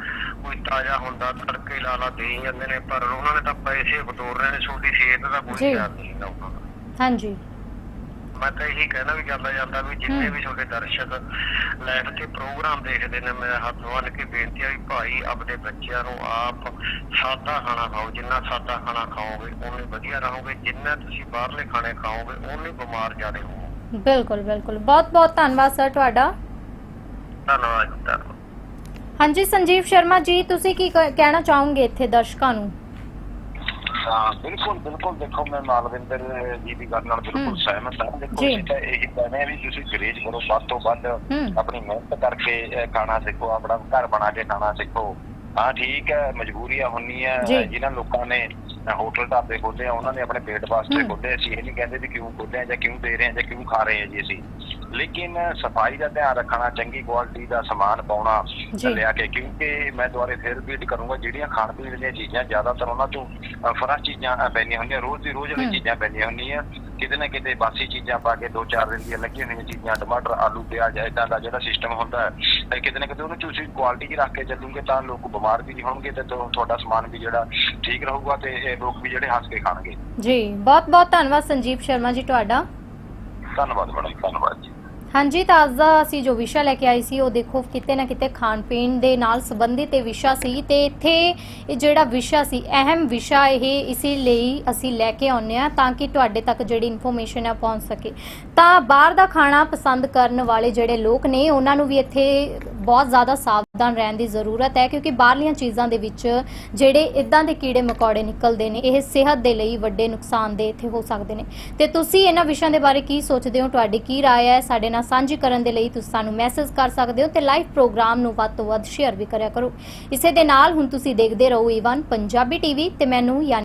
ਕੋਈ ਤਾਜ਼ਾ ਹੁੰਦਾ ਤੜਕੇ ਲਾ ਲਾ ਦੇਈ ਜਾਂਦੇ ਨੇ ਪਰ ਉਹਨਾਂ ਨੇ ਤਾਂ ਪੈਸੇ ਬਤੋਰਨੇ ਨੇ ਛੋਟੀ ਸਿਹਤ ਦਾ ਕੋਈ। ਖਿਆਲ ਨਹੀਂ ਹੁੰਦਾ ਦਾ। ਹਾਂਜੀ। ਮੈਂ ਤਾਂ ਇਹੀ ਕਹਿਣਾ ਵੀ ਜਾਂਦਾ ਜਾਂਦਾ ਵੀ ਜਿੰਨੇ। ਵੀ ਤੁਹਾਡੇ ਦਰਸ਼ਕ ਲਾਈਵ ਤੇ ਪ੍ਰੋਗਰਾਮ ਦੇਖਦੇ ਨੇ ਮੈਂ ਹੱਥ ਬੰਨ੍ਹ ਕੇ ਬੇਨਤੀ ਆ ਵੀ ਭਾਈ ਆਪਣੇ ਬੱਚਿਆਂ ਨੂੰ ਆਪ ਸਾਦਾ ਖਾਣਾ ਖਾਓ ਜਿੰਨਾ ਸਾਦਾ ਖਾਣਾ ਖਾਓਗੇ ਉਨੇ ਵਧੀਆ ਰਹੋਗੇ ਜਿੰਨਾ ਤੁਸੀਂ ਬਾਹਰਲੇ ਖਾਣੇ ਖਾਓਗੇ ਉਨੇ ਬਿਮਾਰ ਜ਼ਿਆਦਾ ਹੋਵੋਗੇ। ਬਿਲਕੁਲ ਬਿਲਕੁਲ। ਬਹੁਤ ਬਹੁਤ ਧੰਨਵਾਦ ਸਰ ਤੁਹਾਡਾ। ਧੰਨਵਾਦ ਹਾਂਜੀ ਸੰਜੀਵ ਸ਼ਰਮਾ ਜੀ ਤੁਸੀਂ ਕ- ਕਹਿਣਾ ਚਾਹੋਗੇ ਇੱਥੇ ਦਰਸ਼ਕਾਂ ਨੂੰ? ਹਾਂ ਬਿਲਕੁਲ ਬਿਲਕੁਲ ਦੇਖੋ ਮੈਂ ਮਾਲਵਿੰਦਰ ਜੀ ਦੀ ਗੱਲ ਨਾਲ। ਬਿਲਕੁਲ ਸਹਿਮਤ ਹਾਂ ਦੇਖੋ ਜੀ। ਤਾਂ ਇਹੀ ਕਹਿੰਦੇ ਆ ਵੀ ਤੁਸੀਂ ਗਰੇਜ ਕਰੋ ਵੱਧ ਤੋਂ ਵੱਧ ਆਪਣੀ ਮਿਹਨਤ ਕਰਕੇ ਖਾਣਾ ਸਿੱਖੋ ਆਪਣਾ ਘਰ ਬਣਾ ਕੇ ਖਾਣਾ ਸਿੱਖੋ ਹਾਂ ਠੀਕ ਹੈ ਮਜਬੂਰੀਆਂ ਹੁੰਦੀਆਂ ਜੀ। ਜਿਨ੍ਹਾਂ ਲੋਕਾਂ ਨੇ ਹੋਟਲ ਢਾਬੇ ਖੋਲ੍ਹੇ ਆ ਉਹਨਾਂ ਨੇ ਆਪਣੇ ਪੇਟ ਵਾਸਤੇ ਹੂੰ। ਖੋਲ੍ਹੇ ਅਸੀਂ ਇਹ ਨਹੀਂ ਕਹਿੰਦੇ ਵੀ ਕਿਉਂ ਖੋਲ੍ਹੇ ਆ ਜਾਂ ਕਿਉਂ ਦੇ ਰਹੇ ਆ ਜਾਂ ਕਿਉਂ ਖਾ ਰਹੇ ਆ ਜੀ ਅਸੀਂ ਲੇਕਿਨ ਸਫ਼ਾਈ ਦਾ ਧਿਆਨ ਰੱਖਣਾ ਚੰਗੀ ਕੁਆਲਿਟੀ ਦਾ ਸਮਾਨ ਪਾਉਣਾ। ਲਿਆ ਕੇ ਕਿਉਂਕਿ ਮੈਂ ਦੁਬਾਰੇ ਫਿਰ ਰਿਪੀਟ ਕਰੂੰਗਾ ਜਿਹੜੀਆਂ ਖਾਣ ਪੀਣ ਦੀਆਂ ਚੀਜ਼ਾਂ ਜ਼ਿਆਦਾਤਰ ਉਹਨਾਂ ਤੋਂ ਫਰੈਸ਼ ਚੀਜ਼ਾਂ ਅ, ਪੈਂਦੀਆਂ ਹੁੰਦੀਆਂ ਰੋਜ਼ ਦੀ ਰੋਜ਼। ਵਾਲੀ ਚੀਜ਼ਾਂ ਪੈਂਦੀਆਂ ਹੁੰਦੀਆਂ ਕਿਤੇ ਨਾ ਕਿਤੇ ਬਾਸੀ ਚੀਜ਼ਾਂ ਪਾ ਕੇ ਦੋ ਚਾਰ ਦਿਨ ਦੀਆਂ ਲੱਗੀਆਂ ਹੋਈਆਂ ਚੀਜ਼ਾਂ ਟਮਾਟਰ ਆਲੂ ਪਿਆਜ਼ ਇਦਾਂ ਦਾ ਜਿਹੜਾ ਸਿਸਟਮ ਹੁੰਦਾ ਹੈ ਕਿਤੇ ਨਾ ਕਿਤੇ ਉਹਨੂੰ ਤੁਸੀਂ ਕੁਆਲਿਟੀ 'ਚ ਰੱਖ ਕੇ ਚੱਲੂਗੇ ਤਾਂ ਲੋਕ ਬਿਮਾਰ ਵੀ ਨਹੀਂ ਹੋਣਗੇ ਤੇ ਤੁਹਾ- ਤੁਹਾਡਾ ਸਮਾਨ ਵੀ ਜਿਹੜਾ ਠੀਕ ਰਹੂਗਾ ਤੇ ਇਹ ਲੋਕ ਵੀ ਜਿਹੜੇ ਹੱਸ ਕੇ ਖਾਣਗੇ ਜੀ ਬਹੁਤ ਬਹੁਤ ਧੰਨਵਾਦ ਸੰਜੀਵ ਸ਼ਰਮਾ ਜੀ ਤੁਹਾਡਾ ਧੰਨਵਾਦ ਮੈਡਮ ਧੰਨਵਾਦ ਜੀ ਹਾਂਜੀ ਤਾਂ ਅੱਜ ਦਾ ਅਸੀਂ ਜੋ ਵਿਸ਼ਾ ਲੈ ਕੇ ਆਏ ਸੀ ਉਹ ਦੇਖੋ ਕਿਤੇ ਨਾ ਕਿਤੇ ਖਾਣ ਪੀਣ ਦੇ ਨਾਲ ਸੰਬੰਧਿਤ ਇਹ ਵਿਸ਼ਾ ਸੀ ਤੇ ਇੱਥੇ ਇਹ ਜਿਹੜਾ ਵਿਸ਼ਾ ਸੀ ਅਹਿਮ ਵਿਸ਼ਾ ਇਹ ਇਸੇ ਲਈ ਅਸੀਂ ਲੈ ਕੇ ਆਉਂਦੇ ਆ ਤਾਂ ਕਿ ਤੁਹਾਡੇ ਤੱਕ ਜਿਹੜੀ ਇਨਫੋਰਮੇਸ਼ਨ ਹੈ ਪਹੁੰਚ ਸਕੇ ਤਾਂ ਬਾਹਰ ਦਾ ਖਾਣਾ ਪਸੰਦ ਕਰਨ ਵਾਲੇ ਜਿਹੜੇ ਲੋਕ ਨੇ ਉਹਨਾਂ ਨੂੰ ਵੀ ਇੱਥੇ ਬਹੁਤ ਜ਼ਿਆਦਾ ਸਾਵਧਾਨ ਰਹਿਣ ਦੀ ਜ਼ਰੂਰਤ ਹੈ ਕਿਉਂਕਿ ਬਾਹਰਲੀਆਂ ਚੀਜ਼ਾਂ ਦੇ ਵਿੱਚ ਜਿਹੜੇ ਇਦਾਂ ਦੇ ਕੀੜੇ ਮਕੌੜੇ ਨਿਕਲਦੇ ਨੇ ਇਹ ਸਿਹਤ ਦੇ ਲਈ ਵੱਡੇ ਨੁਕਸਾਨ ਦੇ ਇੱਥੇ ਹੋ ਸਕਦੇ ਨੇ ਤੇ ਤੁਸੀਂ ਇਹਨਾਂ ਵਿਸ਼ਿਆਂ ਦੇ ਬਾਰੇ ਕੀ ਸੋਚਦੇ ਹੋ ਤੁਹਾਡੀ ਕੀ رائے ਹੈ ਸਾਡੇ ਨਾਲ ਸਾਂਝੀ ਕਰਨ ਦੇ ਲਈ ਤੁਸੀਂ ਸਾਨੂੰ ਮੈਸੇਜ ਕਰ ਸਕਦੇ ਹੋ ਤੇ ਲਾਈਵ ਪ੍ਰੋਗਰਾਮ ਨੂੰ ਵੱਧ ਤੋਂ ਵੱਧ ਸ਼ੇਅਰ ਵੀ ਕਰਿਆ ਕਰੋ। ਇਸੇ ਦੇ ਨਾਲ ਹੁਣ ਤੁਸੀਂ ਦੇਖਦੇ ਰਹੋ e ਈਵਨ ਪੰਜਾਬੀ ਟੀਵੀ ਤੇ ਮੈਨੂੰ ਯਾਨੀ